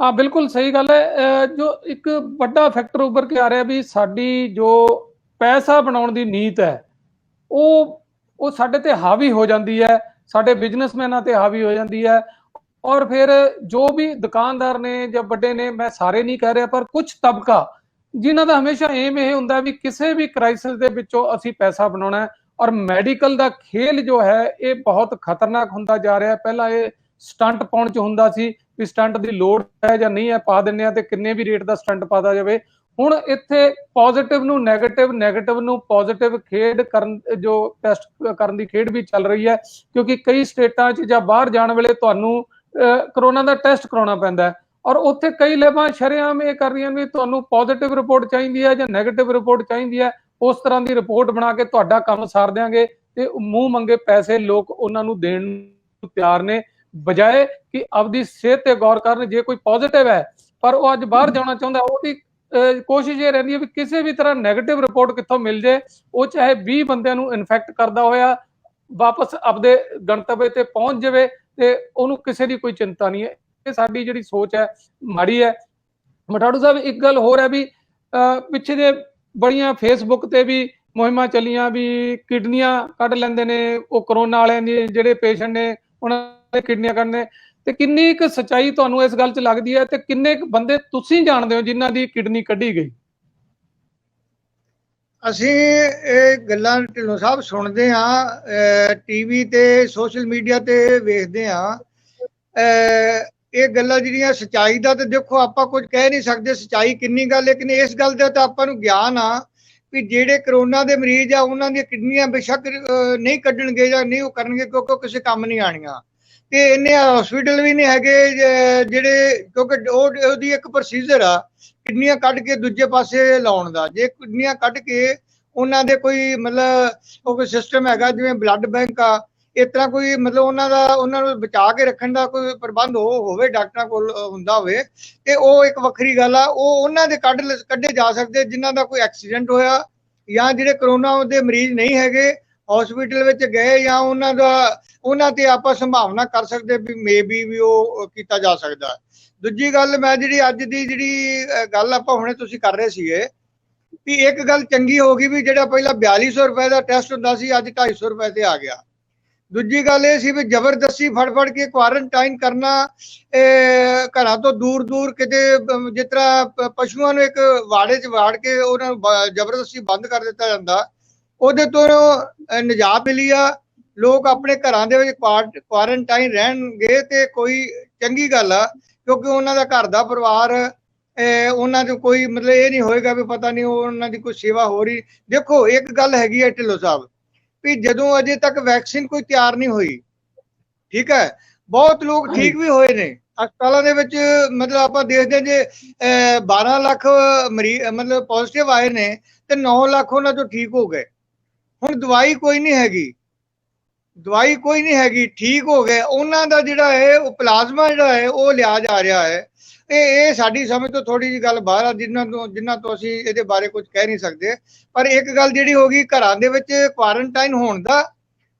ਹਾਂ, ਬਿਲਕੁਲ ਸਹੀ ਗੱਲ ਹੈ। ਜੋ ਇੱਕ ਵੱਡਾ ਫੈਕਟਰ ਉੱਭਰ ਕੇ ਆ ਰਿਹਾ ਵੀ ਸਾਡੀ ਜੋ ਪੈਸਾ ਬਣਾਉਣ ਦੀ ਨੀਤ ਹੈ, ਉਹ ਉਹ ਸਾਡੇ ਤੇ ਹਾਵੀ ਹੋ ਜਾਂਦੀ ਹੈ, ਸਾਡੇ ਬਿਜ਼ਨਸਮੈਨਾਂ ਤੇ ਹਾਵੀ ਹੋ ਜਾਂਦੀ ਹੈ ਔਰ ਫਿਰ ਜੋ ਵੀ ਦੁਕਾਨਦਾਰ ਨੇ ਜਾਂ ਵੱਡੇ ਨੇ, ਮੈਂ ਸਾਰੇ ਨਹੀਂ ਕਹਿ ਰਿਹਾ, ਪਰ ਕੁਝ ਤਬਕਾ ਜਿਨ੍ਹਾਂ ਦਾ ਹਮੇਸ਼ਾ ਏਮ ਇਹ ਹੁੰਦਾ ਵੀ ਕਿਸੇ ਵੀ ਕ੍ਰਾਈਸਿਸ ਦੇ ਵਿੱਚੋਂ ਅਸੀਂ ਪੈਸਾ ਬਣਾਉਣਾ ਔਰ ਮੈਡੀਕਲ ਦਾ ਖੇਲ ਜੋ ਹੈ, ਇਹ ਬਹੁਤ ਖਤਰਨਾਕ ਹੁੰਦਾ ਜਾ ਰਿਹਾ। ਪਹਿਲਾਂ ਇਹ ਸਟੰਟ ਪਾਉਣ ਚ ਹੁੰਦਾ ਸੀ ਵੀ ਸਟੰਟ ਦੀ ਲੋੜ ਹੈ ਜਾਂ ਨਹੀਂ ਹੈ, ਪਾ ਦਿੰਨੇ ਆ ਤੇ ਕਿੰਨੇ ਵੀ ਰੇਟ ਦਾ ਸਟੰਟ ਪਾਦਾ ਜਾਵੇ। ਹੁਣ ਇੱਥੇ ਪੋਜ਼ਿਟਿਵ ਨੂੰ 네ਗੇਟਿਵ 네ਗੇਟਿਵ ਨੂੰ ਪੋਜ਼ਿਟਿਵ ਖੇਡ ਕਰਨ, ਜੋ ਟੈਸਟ ਕਰਨ ਦੀ ਖੇਡ ਵੀ ਚੱਲ ਰਹੀ ਹੈ, ਕਿਉਂਕਿ ਕਈ ਸਟੇਟਾਂ 'ਚ ਜਾਂ ਬਾਹਰ ਜਾਣ ਵੇਲੇ ਤੁਹਾਨੂੰ ਕਰੋਨਾ ਦਾ ਟੈਸਟ ਕਰਾਉਣਾ ਪੈਂਦਾ ਹੈ। ਔਰ ਉੱਥੇ ਕਈ ਲੈਬਾਂ ਸ਼ਰੇਆਮ ਇਹ ਕਰ ਰਹੀਆਂ ਵੀ ਤੁਹਾਨੂੰ ਪੋਜ਼ਿਟਿਵ ਰਿਪੋਰਟ ਚਾਹੀਦੀ ਹੈ ਜਾਂ 네ਗੇਟਿਵ ਰਿਪੋਰਟ ਚਾਹੀਦੀ ਹੈ, ਉਸ ਤਰ੍ਹਾਂ ਦੀ ਰਿਪੋਰਟ ਬਣਾ ਕੇ ਤੁਹਾਡਾ ਕੰਮ ਸਾਰ ਦਿਆਂਗੇ ਤੇ ਮੂੰਹ ਮੰਗੇ ਪੈਸੇ ਲੋਕ ਉਹਨਾਂ ਨੂੰ ਦੇਣ ਨੂੰ ਤਿਆਰ ਨੇ, ਬਜਾਏ ਕਿ ਆਪਦੀ ਸਿਹਤ ਤੇ ਗੌਰ ਕਰਨ, ਜੇ ਕੋਈ ਪੋਜ਼ਿਟਿਵ ਹੈ, ਪਰ ਉਹ ਅੱਜ ਬਾਹਰ ਜਾਣਾ ਚਾਹੁੰਦਾ ਉਹਦੀ ਕੋਸ਼ਿਸ਼ ਇਹ ਰਹਿੰਦੀ ਹੈ ਵੀ ਕਿਸੇ ਵੀ ਤਰ੍ਹਾਂ 네ਗੇਟਿਵ ਰਿਪੋਰਟ ਕਿੱਥੋਂ ਮਿਲ ਜੇ, ਉਹ ਚਾਹੇ 20 ਬੰਦਿਆਂ ਨੂੰ ਇਨਫੈਕਟ ਕਰਦਾ ਹੋਇਆ, ਵਾਪਸ ਆਪਦੇ ਗੰਤਵਯ ਤੇ ਪਹੁੰਚ ਜਾਵੇ ਤੇ ਉਹਨੂੰ ਕਿਸੇ ਦੀ ਕੋਈ ਚਿੰਤਾ ਨਹੀਂ ਹੈ। ਇਹ ਸਾਡੀ ਜਿਹੜੀ ਸੋਚ ਹੈ, ਮਾੜੀ ਹੈ। ਮਠਾੜੂ ਸਾਹਿਬ, ਇੱਕ ਗੱਲ ਹੋਰ ਹੈ ਵੀ ਪਿੱਛੇ ਜੇ ਬੜੀਆਂ ਫੇਸਬੁੱਕ ਤੇ ਵੀ ਮੁਹਿੰਮਾਂ ਚੱਲੀਆਂ ਵੀ ਕਿਡਨੀਆਂ ਕੱਢ ਲੈਂਦੇ ਨੇ, ਉਹ ਕਰੋਨਾ ਵਾਲਿਆਂ ਦੇ ਜਿਹੜੇ ਪੇਸ਼ੈਂਟ ਨੇ, ਉਹਨਾਂ ਦੇ ਕਿਡਨੀਆਂ ਕੱਢਨੇ ਤੇ ਕਿੰਨੀ ਕੁ ਸਚਾਈ ਤੁਹਾਨੂੰ ਇਸ ਗੱਲ 'ਚ ਲੱਗਦੀ ਹੈ ਤੇ ਕਿੰਨੇ ਕੁ ਬੰਦੇ ਤੁਸੀਂ ਜਾਣਦੇ ਹੋ ਜਿਨ੍ਹਾਂ ਦੀ ਕਿਡਨੀ ਕੱਢੀ ਗਈ? ਅਸੀਂ ਇਹ ਗੱਲਾਂ ਢਿੱਲੋਂ ਸਾਹਿਬ ਸੁਣਦੇ ਆ ਟੀਵੀ ਤੇ ਸੋਸ਼ਲ ਮੀਡੀਆ ਤੇ ਵੇਖਦੇ ਆ ਇਹ ਗੱਲਾਂ ਜਿਹੜੀਆਂ ਸਚਾਈ ਦਾ ਤੇ ਦੇਖੋ ਆਪਾਂ ਕੁਝ ਕਹਿ ਨਹੀਂ ਸਕਦੇ, ਸਚਾਈ ਕਿੰਨੀ ਗੱਲ ਲੇਕਿਨ ਇਸ ਗੱਲ ਦਾ ਤਾਂ ਆਪਾਂ ਨੂੰ ਗਿਆਨ ਆ ਵੀ ਜਿਹੜੇ ਕਰੋਨਾ ਦੇ ਮਰੀਜ਼ ਆ, ਉਹਨਾਂ ਦੀਆਂ ਕਿਡਨੀਆਂ ਬੇਸ਼ੱਕ ਨਹੀਂ ਕੱਢਣਗੇ ਜਾਂ ਨਹੀਂ ਉਹ ਕਰਨਗੇ ਕਿਉਂਕਿ ਉਹ ਕਿਸੇ ਕੰਮ ਨਹੀਂ ਆਣੀਆਂ ਤੇ ਇੰਨੇ ਹਸਪੀਟਲ ਵੀ ਨਹੀਂ ਹੈਗੇ ਜਿਹੜੇ, ਕਿਉਂਕਿ ਉਹ, ਉਹਦੀ ਇੱਕ ਪ੍ਰੋਸੀਜਰ ਆ, ਕਿਡਨੀਆਂ ਕੱਢ ਕੇ ਦੂਜੇ ਪਾਸੇ ਲਾਉਣ ਦਾ। ਜੇ ਕਿਡਨੀਆਂ ਕੱਢ ਕੇ ਉਹਨਾਂ ਦੇ ਕੋਈ ਮਤਲਬ, ਉਹ ਕੋਈ ਸਿਸਟਮ ਹੈਗਾ, ਜਿਵੇਂ ਬਲੱਡ ਬੈਂਕ ਆ, ਇਸ ਤਰ੍ਹਾਂ ਕੋਈ ਮਤਲਬ ਉਹਨਾਂ ਦਾ, ਉਹਨਾਂ ਨੂੰ ਬਚਾ ਕੇ ਰੱਖਣ ਦਾ ਕੋਈ ਪ੍ਰਬੰਧ ਹੋ ਹੋਵੇ, ਡਾਕਟਰਾਂ ਕੋਲ ਹੁੰਦਾ ਹੋਵੇ, ਤੇ ਉਹ ਇੱਕ ਵੱਖਰੀ ਗੱਲ ਆ, ਉਹ ਉਹਨਾਂ ਦੇ ਕੱਢ ਲ- ਕੱਢੇ ਜਾ ਸਕਦੇ, ਜਿਨ੍ਹਾਂ ਦਾ ਕੋਈ ਐਕਸੀਡੈਂਟ ਹੋਇਆ, ਜਾਂ ਜਿਹੜੇ ਕਰੋਨਾ ਦੇ ਮਰੀਜ਼ ਨਹੀਂ ਹੈਗੇ ਹਸਪੀਟਲ ਵਿੱਚ ਗਏ ਜਾਂ ਉਹਨਾਂ ਦਾ, ਉਹਨਾਂ ਤੇ ਆਪਾਂ ਸੰਭਾਵਨਾ ਕਰ ਸਕਦੇ ਵੀ ਮੇਬੀ ਵੀ ਉਹ ਕੀਤਾ ਜਾ ਸਕਦਾ ਦੂਜੀ ਗੱਲ ਮੈਂ ਜਿਹੜੀ ਅੱਜ ਦੀ ਜਿਹੜੀ ਗੱਲ ਆਪਾਂ ਹੁਣੇ ਤੁਸੀਂ ਕਰ ਰਹੇ ਸੀਗੇ, ਵੀ ਇੱਕ ਗੱਲ ਚੰਗੀ ਹੋ ਗਈ ਵੀ ਜਿਹੜਾ ਪਹਿਲਾਂ 4200 ਰੁਪਏ ਦਾ ਟੈਸਟ ਹੁੰਦਾ ਸੀ, ਅੱਜ 250 ਰੁਪਏ ਤੇ ਆ ਗਿਆ। ਦੂਜੀ ਗੱਲ ਇਹ ਸੀ ਵੀ ਜ਼ਬਰਦਸਤੀ ਫੜ ਫੜ ਕੇ ਕੁਆਰੰਟਾਈਨ ਕਰਨਾ ਇਹ ਘਰਾਂ ਤੋਂ ਦੂਰ ਦੂਰ ਕਿਤੇ ਜਿਸ ਤਰ੍ਹਾਂ ਪਸ਼ੂਆਂ ਨੂੰ ਇੱਕ ਵਾੜੇ 'ਚ ਵਾੜ ਕੇ ਉਹਨਾਂ ਨੂੰ ਜ਼ਬਰਦਸਤੀ ਬੰਦ ਕਰ ਦਿੱਤਾ ਜਾਂਦਾ। ਉਹਦੇ ਤੋਂ ਨਿਜਾਤ ਮਿਲੀ ਆ। ਲੋਕ ਆਪਣੇ ਘਰਾਂ ਦੇ ਵਿੱਚ ਕੁਆਰੰਟਾਈਨ ਰਹਿਣਗੇ ਤੇ ਕੋਈ ਚੰਗੀ ਗੱਲ ਆ ਕਿਉਂਕਿ ਉਹਨਾਂ ਦਾ ਘਰ ਦਾ ਪਰਿਵਾਰ ਉਹਨਾਂ ਨੂੰ ਕੋਈ ਮਤਲਬ ਇਹ ਨਹੀਂ ਹੋਏਗਾ ਵੀ ਪਤਾ ਨਹੀਂ ਉਹ ਉਹਨਾਂ ਦੀ ਕੋਈ ਸੇਵਾ ਹੋ ਰਹੀ। ਦੇਖੋ ਇੱਕ ਗੱਲ ਹੈਗੀ ਹੈ ਢਿੱਲੋਂ ਸਾਹਿਬ ਵੀ ਜਦੋਂ ਅਜੇ ਤੱਕ ਵੈਕਸੀਨ ਕੋਈ ਤਿਆਰ ਨਹੀਂ ਹੋਈ ਠੀਕ ਹੈ ਬਹੁਤ ਲੋਕ ਠੀਕ ਵੀ ਹੋਏ ਨੇ। ਹਸਪਤਾਲਾਂ ਦੇ ਵਿੱਚ ਮਤਲਬ ਆਪਾਂ ਦੇਖਦੇ ਜੇ ਅਹ, 12 ਲੱਖ ਮਰੀਜ਼ ਮਤਲਬ ਪੋਜ਼ਿਟਿਵ ਆਏ ਨੇ ਤੇ 9 ਲੱਖ ਉਹਨਾਂ ਤੋਂ ਠੀਕ ਹੋ ਗਏ। ਹੁਣ ਦਵਾਈ ਕੋਈ ਨਹੀਂ ਹੈਗੀ। ਦਵਾਈ ਕੋਈ ਨਹੀਂ ਹੈਗੀ ਠੀਕ ਹੋ ਗਏ। ਉਹਨਾਂ ਦਾ ਜਿਹੜਾ ਹੈ ਉਹ ਪਲਾਜ਼ਮਾ ਜਿਹੜਾ ਹੈ ਉਹ ਲਿਆ ਜਾ ਰਿਹਾ ਹੈ। ਇਹ ਇਹ ਸਾਡੀ ਸਮਝ ਤੋਂ ਥੋੜੀ ਜੀ ਗੱਲ ਬਾਹਰ ਆ ਜਿਨ੍ਹਾਂ ਤੋਂ ਜਿਨ੍ਹਾਂ ਤੋਂ ਅਸੀਂ ਇਹਦੇ ਬਾਰੇ ਕੁਝ ਕਹਿ ਨਹੀਂ ਸਕਦੇ। ਪਰ ਇੱਕ ਗੱਲ ਜਿਹੜੀ ਹੋ ਗਈ ਘਰਾਂ ਦੇ ਵਿੱਚ ਕੁਆਰੰਟਾਈਨ ਹੋਣ ਦਾ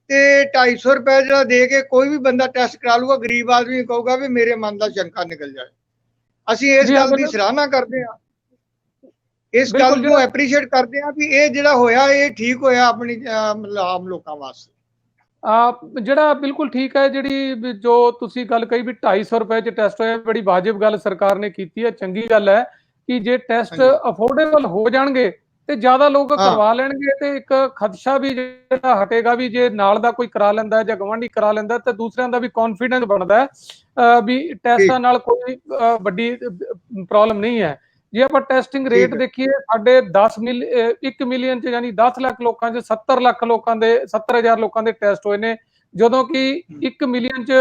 ਤੇ 250 ਰੁਪਏ ਜਿਹੜਾ ਦੇ ਕੇ ਕੋਈ ਵੀ ਬੰਦਾ ਟੈਸਟ ਕਰਾ ਲੂਗਾ ਗਰੀਬ ਆਦਮੀ ਕਹੂਗਾ ਵੀ ਮੇਰੇ ਮਨ ਦਾ ਸ਼ੰਕਾ ਨਿਕਲ ਜਾਏ। ਅਸੀਂ ਇਸ ਗੱਲ ਦੀ। ਸਰਾਹਨਾ ਕਰਦੇ ਹਾਂ। ਇਸ ਗੱਲ ਨੂੰ ਐਪਰੀਸ਼ੀਏਟ ਕਰਦੇ ਹਾਂ ਵੀ ਇਹ ਜਿਹੜਾ ਹੋਇਆ ਇਹ ਠੀਕ ਹੋਇਆ ਆਪਣੀ ਮਤਲਬ ਆਮ ਲੋਕਾਂ ਵਾਸਤੇ ਆ ਜਿਹੜਾ ਬਿਲਕੁਲ ਠੀਕ ਹੈ ਜਿਹੜੀ ਜੋ ਤੁਸੀਂ ਗੱਲ ਕਹੀ ਵੀ 250 ਰੁਪਏ ਚ ਟੈਸਟ ਹੋਇਆ ਬੜੀ ਵਾਜਿਬ ਗੱਲ ਸਰਕਾਰ ਨੇ ਕੀਤੀ ਹੈ ਚੰਗੀ ਗੱਲ ਹੈ ਕਿ ਜੇ ਟੈਸਟ। ਅਫੋਰਡੇਬਲ ਹੋ ਜਾਣਗੇ ਤੇ ਜ਼ਿਆਦਾ ਲੋਕ। ਕਰਵਾ ਲੈਣਗੇ ਤੇ ਇੱਕ ਖਦਸ਼ਾ ਵੀ ਜਿਹੜਾ ਹਟੇਗਾ ਵੀ ਜੇ ਨਾਲ ਦਾ ਕੋਈ ਕਰਾ ਲੈਂਦਾ ਹੈ ਜਾਂ ਗਵਾਂਢੀ ਕਰਾ ਲੈਂਦਾ ਤੇ ਦੂਸਰਿਆਂ ਦਾ ਵੀ ਕੌਨਫੀਡੈਂਸ ਬਣਦਾ ਵੀ ਟੈਸਟਾਂ ਨਾਲ ਕੋਈ ਵੱਡੀ ਪ੍ਰੋਬਲਮ ਨਹੀਂ ਹੈ ਜੇ ਆਪਾਂ ਟੈਸਟਿੰਗ ਰੇਟ। ਦੇਖੀਏ ਸਾਡੇ 10 ਮਿਲ 1 ਮਿਲੀਅਨ ਚ ਯਾਨੀ 10 ਲੱਖ ਲੋਕਾਂ ਚ 70 ਲੱਖ ਲੋਕਾਂ ਦੇ 70000 ਲੋਕਾਂ ਦੇ ਟੈਸਟ ਹੋਏ ਨੇ ਜਦੋਂ ਕਿ 1 ਮਿਲੀਅਨ ਚ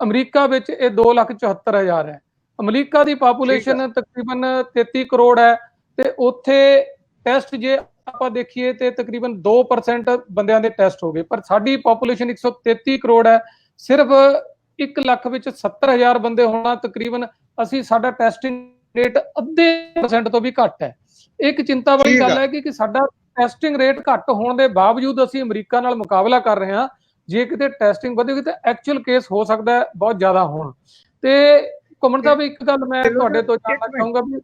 ਅਮਰੀਕਾ ਵਿੱਚ ਇਹ 2 ਲੱਖ 74000 ਹੈ। ਅਮਰੀਕਾ ਦੀ ਪਾਪੂਲੇਸ਼ਨ ਤਕਰੀਬਨ 33 ਕਰੋੜ ਹੈ ਤੇ ਉੱਥੇ ਟੈਸਟ ਜੇ ਆਪਾਂ ਦੇਖੀਏ ਤੇ ਤਕਰੀਬਨ 2% ਬੰਦਿਆਂ ਦੇ ਟੈਸਟ ਹੋ ਗਏ। ਪਰ ਸਾਡੀ ਪਾਪੂਲੇਸ਼ਨ 133 ਕਰੋੜ ਹੈ ਸਿਰਫ 1 ਲੱਖ ਵਿੱਚ 70000 ਬੰਦੇ ਹੋਣਾ ਤਕਰੀਬਨ ਅਸੀਂ ਸਾਡਾ ਟੈਸਟਿੰਗ ਰੇਟ ਅੱਧੇ ਪਰਸੈਂਟ ਤੋਂ ਵੀ ਘੱਟ ਹੈ। ਇੱਕ ਚਿੰਤਾ ਵਾਲੀ ਗੱਲ। ਹੈ ਕਿ ਕਿ ਸਾਡਾ ਟੈਸਟਿੰਗ ਰੇਟ ਘੱਟ ਹੋਣ ਦੇ ਬਾਵਜੂਦ ਅਸੀਂ ਅਮਰੀਕਾ ਨਾਲ ਮੁਕਾਬਲਾ ਕਰ ਰਹੇ ਹਾਂ। ਜੇ ਕਿਤੇ ਟੈਸਟਿੰਗ ਵਧੇਗੀ ਤਾਂ ਐਕਚੁਅਲ ਕੇਸ ਹੋ ਸਕਦਾ ਹੈ ਬਹੁਤ ਜ਼ਿਆਦਾ ਹੋਣ। ਤੇ ਘੁੰਮਣ ਸਾਹਿਬ ਇੱਕ ਗੱਲ ਮੈਂ ਤੁਹਾਡੇ ਤੋਂ ਜਾਣਨਾ। ਚਾਹੂੰਗਾ ਵੀ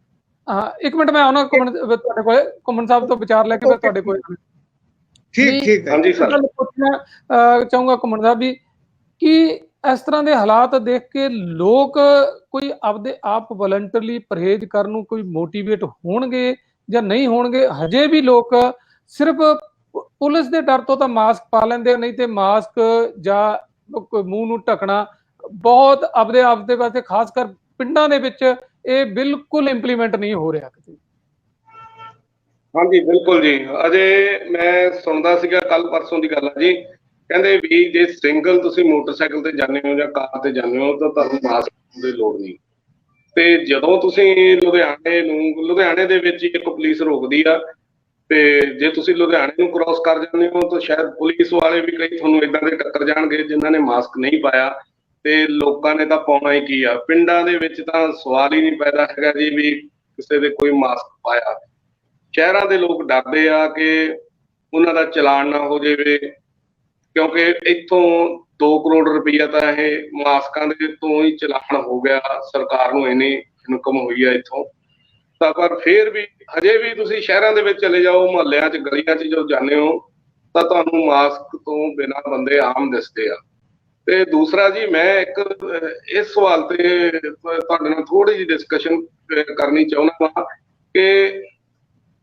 ਹਾਂ ਇੱਕ ਮਿੰਟ ਮੈਂ ਆਉਣਾ ਘੁੰਮਣ ਤੁਹਾਡੇ ਕੋਲੇ। ਘੁੰਮਣ ਸਾਹਿਬ ਤੋਂ ਵਿਚਾਰ ਲੈ ਕੇ ਮੈਂ ਤੁਹਾਡੇ ਕੋਲ ਠੀਕ ਠੀਕ ਹੈ। ਹਾਂਜੀ ਸਰ। ਗੱਲ ਪੁੱਛਣਾ ਚਾਹੂੰਗਾ ਘੁੰਮਣ ਸਾਹਿਬ ਵੀ ਕਿ ਇਸ ਤਰ੍ਹਾਂ ਦੇ ਹਾਲਾਤ ਦੇਖ ਕੇ ਲੋਕ ਕੋਈ ਆਪਦੇ ਆਪ ਵਲੰਟਰਲੀ ਪਰਹੇਜ਼ ਕਰਨ ਨੂੰ ਕੋਈ ਮੋਟੀਵੇਟ ਹੋਣਗੇ ਜਾਂ ਨਹੀਂ ਹੋਣਗੇ, ਹਜੇ ਵੀ ਲੋਕ ਸਿਰਫ ਪੁਲਿਸ ਦੇ ਡਰ ਤੋਂ ਤਾਂ ਮਾਸਕ ਪਾ ਲੈਂਦੇ ਨਹੀਂ ਤੇ ਮਾਸਕ ਜਾਂ ਕੋਈ ਮੂੰਹ ਨੂੰ ਢਕਣਾ ਬਹੁਤ ਆਪਦੇ ਆਪ ਦੇ ਵਾਸਤੇ, ਖਾਸ ਕਰ ਪਿੰਡਾਂ ਦੇ ਵਿੱਚ ਇਹ ਬਿਲਕੁਲ ਇੰਪਲੀਮੈਂਟ ਨਹੀਂ ਹੋ ਰਿਹਾ ਕਿਤੇ। ਹਾਂਜੀ, ਬਿਲਕੁਲ ਜੀ। ਅਜੇ ਮੈਂ ਸੁਣਦਾ ਸੀਗਾ ਕੱਲ ਪਰਸੋਂ ਦੀ ਗੱਲ ਆ ਜੀ। ਕਹਿੰਦੇ ਵੀ ਜੇ ਸਿੰਗਲ ਤੁਸੀਂ ਮੋਟਰਸਾਈਕਲ ਤੇ ਜਾਂਦੇ ਹੋ ਜਾਂ ਕਾਰ ਤੇ ਜਾਂਦੇ ਹੋ ਤਾਂ ਤੁਹਾਨੂੰ ਮਾਸਕ ਦੀ ਲੋੜ ਨਹੀਂ। ਤੇ ਜਦੋਂ ਤੁਸੀਂ ਲੁਧਿਆਣੇ ਨੂੰ, ਲੁਧਿਆਣੇ ਦੇ ਵਿੱਚ ਇੱਕ ਪੁਲਿਸ ਰੋਕਦੀ ਆ, ਤੇ ਜੇ ਤੁਸੀਂ ਲੁਧਿਆਣੇ ਨੂੰ ਕ੍ਰਾਸ ਕਰ ਜਾਂਦੇ ਹੋ ਤਾਂ ਸ਼ਾਇਦ ਪੁਲਿਸ ਵਾਲੇ ਵੀ ਕਈ ਤੁਹਾਨੂੰ ਇਦਾਂ ਦੇ ਟੱਕਰ ਜਾਣਗੇ ਜਿਨ੍ਹਾਂ ਨੇ ਮਾਸਕ ਨਹੀਂ ਪਾਇਆ। ਤੇ ਲੋਕਾਂ ਨੇ ਤਾਂ ਪਾਉਣਾ ਹੀ ਕੀ ਆ। ਪਿੰਡਾਂ ਦੇ ਵਿੱਚ ਤਾਂ ਸਵਾਲ ਹੀ ਨਹੀਂ ਪੈਦਾ ਹੈਗਾ ਜੀ ਵੀ ਕਿਸੇ ਦੇ ਕੋਈ ਮਾਸਕ ਪਾਇਆ। ਸ਼ਹਿਰਾਂ ਦੇ ਲੋਕ ਡਰਦੇ ਆ ਕਿ ਉਹਨਾਂ ਦਾ ਚਲਾਨ ਨਾ ਹੋ ਜਾਵੇ। ਕਿਉਂਕਿ ਇੱਥੋਂ 2 ਕਰੋੜ ਰੁਪਈਆ ਤਾਂ ਇਹ ਮਾਸਕਾਂ ਦੇ ਤੋਂ ਹੀ ਚਲਾਨ ਹੋ ਗਿਆ, ਸਰਕਾਰ ਨੂੰ ਇੰਨੀ ਇਨਕਮ ਹੋਈ ਹੈ ਇੱਥੋਂ। ਤਾਂ ਪਰ ਫਿਰ ਵੀ ਹਜੇ ਵੀ ਤੁਸੀਂ ਸ਼ਹਿਰਾਂ ਦੇ ਵਿੱਚ ਚਲੇ ਜਾਓ, ਮੁਹੱਲਿਆਂ 'ਚ, ਗਲੀਆਂ 'ਚ ਜੋ ਜਾਂਦੇ ਹੋ, ਤਾਂ ਤੁਹਾਨੂੰ ਮਾਸਕ ਤੋਂ ਬਿਨਾਂ ਬੰਦੇ ਆਮ ਦਿਸਦੇ ਆ। ਤੇ ਦੂਸਰਾ ਜੀ, ਮੈਂ ਇੱਕ ਇਸ ਸਵਾਲ ਤੇ ਤੁਹਾਡੇ ਨਾਲ ਥੋੜੀ ਜਿਹੀ ਡਿਸਕਸ਼ਨ ਕਰਨੀ ਚਾਹੁੰਦਾ ਹਾਂ ਕਿ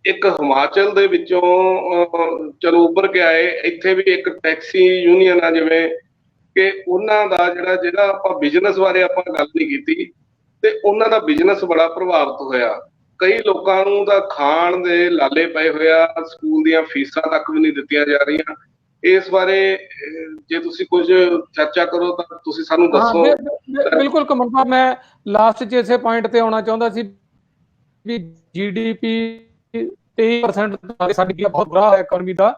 ਇੱਕ ਹਿਮਾਚਲ ਦੇ ਵਿੱਚੋਂ ਚਲੋ ਉੱਭਰ ਕੇ ਆਏ ਇੱਥੇ ਵੀ ਇੱਕ ਟੈਕਸੀ ਯੂਨੀਅਨ ਆ ਜਿਵੇਂ ਕਿ ਉਹਨਾਂ ਦਾ ਜਿਹੜਾ ਜਿਹੜਾ ਆਪਾਂ ਬਿਜ਼ਨਸ ਬਾਰੇ ਆਪਾਂ ਗੱਲ ਨਹੀਂ ਕੀਤੀ ਤੇ ਉਹਨਾਂ ਦਾ ਬਿਜ਼ਨਸ ਬੜਾ ਪ੍ਰਭਾਵਿਤ ਹੋਇਆ। ਕਈ ਲੋਕਾਂ ਨੂੰ ਤਾਂ ਖਾਣ ਦੇ ਲਾਲੇ ਪਏ ਹੋਇਆ ਸਕੂਲ ਦੀਆਂ ਫੀਸਾਂ ਤੱਕ ਵੀ ਨਹੀਂ ਦਿੱਤੀਆਂ ਜਾ ਰਹੀਆਂ। ਇਸ ਬਾਰੇ ਜੇ ਤੁਸੀਂ ਕੁਝ ਚਰਚਾ ਕਰੋ ਤਾਂ ਤੁਸੀਂ ਸਾਨੂੰ ਦੱਸੋ। ਬਿਲਕੁਲ ਕਮਲ ਸਾਹਿਬ ਮੈਂ ਲਾਸਟ 'ਚ ਇਸੇ ਪੁਆਇੰਟ ਤੇ ਆਉਣਾ ਚਾਹੁੰਦਾ ਸੀ ਵੀ ਜੀਡੀਪੀ 23% ਸਾਡੀ ਬਹੁਤ ਬੁਰਾ ਹੈ ਇਕਨੋਮੀ ਦਾ।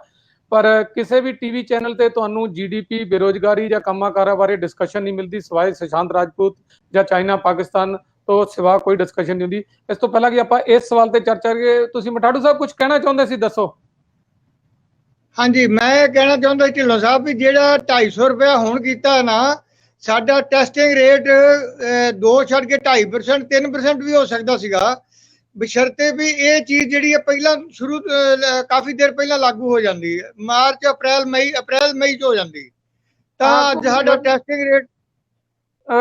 ਪਰ ਕਿਸੇ ਵੀ ਟੀਵੀ ਚੈਨਲ ਤੇ ਤੁਹਾਨੂੰ ਜੀਡੀਪੀ ਬੇਰੋਜ਼ਗਾਰੀ ਜਾਂ ਕੰਮਾਕਾਰਾਂ ਬਾਰੇ ਡਿਸਕਸ਼ਨ ਨਹੀਂ ਮਿਲਦੀ, ਸਿਵਾਏ ਸੁਸ਼ਾਂਤ ਰਾਜਪੂਤ ਜਾਂ ਚਾਈਨਾ, ਪਾਕਿਸਤਾਨ ਤੋਂ ਸਿਵਾ ਕੋਈ ਡਿਸਕਸ਼ਨ ਨਹੀਂ ਹੁੰਦੀ। ਇਸ ਤੋਂ ਪਹਿਲਾਂ ਕਿ ਆਪਾਂ ਇਸ ਸਵਾਲ ਤੇ ਚਰਚਾ ਕਰੀਏ, ਤੁਸੀਂ ਮਠਾੜੂ ਸਾਹਿਬ ਕੁਝ ਕਹਿਣਾ ਚਾਹੁੰਦੇ ਸੀ? ਦੱਸੋ। ਹਾਂਜੀ, ਮੈਂ ਕਹਿਣਾ ਚਾਹੁੰਦਾ ਢਿੱਲੋਂ ਸਾਹਿਬ ਵੀ ਜਿਹੜਾ 250 ਰੁਪਇਆ ਹੁਣ ਕੀਤਾ ਨਾ, ਸਾਡਾ ਟੈਸਟਿੰਗ ਰੇਟ 2 ਛੱਡ ਕੇ 2.5% 3% ਵੀ ਹੋ ਸਕਦਾ ਸੀਗਾ। ਬਸ਼ਰਤੇ ਵੀ ਇਹ ਚੀਜ਼ ਜਿਹੜੀ ਹੈ ਪਹਿਲਾਂ ਸ਼ੁਰੂ ਕਾਫੀ ਦੇਰ ਪਹਿਲਾਂ ਲਾਗੂ ਹੋ ਜਾਂਦੀ ਹੈ। ਮਾਰਚ ਅਪ੍ਰੈਲ ਮਈ ਅਪ੍ਰੈਲ ਮਈ ਚ ਹੋ ਜਾਂਦੀ ਤਾਂ ਸਾਡਾ ਟੈਸਟਿੰਗ ਰੇਟ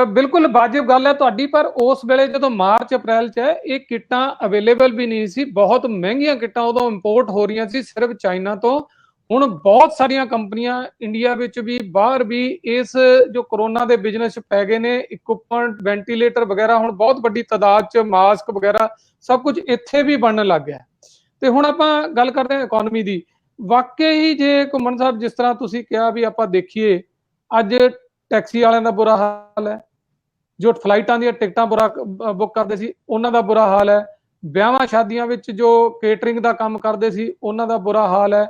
ਬਿਲਕੁਲ ਵਾਜਿਬ ਗੱਲ ਹੈ ਤੁਹਾਡੀ ਪਰ ਉਸ ਵੇਲੇ ਜਦੋਂ ਮਾਰਚ ਅਪ੍ਰੈਲ ਚ ਇਹ ਕਿੱਟਾਂ ਅਵੇਲੇਬਲ ਵੀ ਨਹੀਂ ਸੀ। ਬਹੁਤ ਮਹਿੰਗੀਆਂ ਕਿੱਟਾਂ ਉਦੋਂ ਇੰਪੋਰਟ ਹੋ ਰਹੀਆਂ ਸੀ ਸਿਰਫ ਚਾਈਨਾ ਤੋਂ। ਹੁਣ ਬਹੁਤ ਸਾਰੀਆਂ ਕੰਪਨੀਆਂ ਇੰਡੀਆ ਵਿੱਚ ਵੀ, ਬਾਹਰ ਵੀ ਇਸ ਜੋ ਕਰੋਨਾ ਦੇ ਬਿਜ਼ਨਸ 'ਚ ਪੈ ਗਏ ਨੇ ਇਕਵਿਪਮੈਂਟ ਵੈਂਟੀਲੇਟਰ ਵਗੈਰਾ, ਹੁਣ ਬਹੁਤ ਵੱਡੀ ਤਾਦਾਦ 'ਚ ਮਾਸਕ ਵਗੈਰਾ, ਸਭ ਕੁਝ ਇੱਥੇ ਵੀ ਬਣਨ ਲੱਗ ਗਿਆ। ਹੈ। ਤੇ ਹੁਣ ਆਪਾਂ ਗੱਲ ਕਰਦੇ ਹਾਂ ਇਕਨੋਮੀ ਦੀ। ਵਾਕਈ ਹੀ ਜੇ ਘੁੰਮਣ ਸਾਹਿਬ ਜਿਸ ਤਰ੍ਹਾਂ ਤੁਸੀਂ ਕਿਹਾ ਵੀ ਆਪਾਂ ਦੇਖੀਏ, ਅੱਜ ਟੈਕਸੀ ਵਾਲਿਆਂ ਦਾ ਬੁਰਾ ਹਾਲ ਹੈ, ਜੋ ਫਲਾਈਟਾਂ ਦੀਆਂ ਟਿਕਟਾਂ ਬੁਰਾ ਬੁੱਕ ਕਰਦੇ ਸੀ, ਉਹਨਾਂ ਦਾ ਬੁਰਾ ਹਾਲ ਹੈ। ਵਿਆਹਾਂ ਸ਼ਾਦੀਆਂ ਵਿੱਚ ਜੋ ਕੇਟਰਿੰਗ ਦਾ ਕੰਮ ਕਰਦੇ ਸੀ, ਉਹਨਾਂ ਦਾ ਬੁਰਾ ਹਾਲ ਹੈ।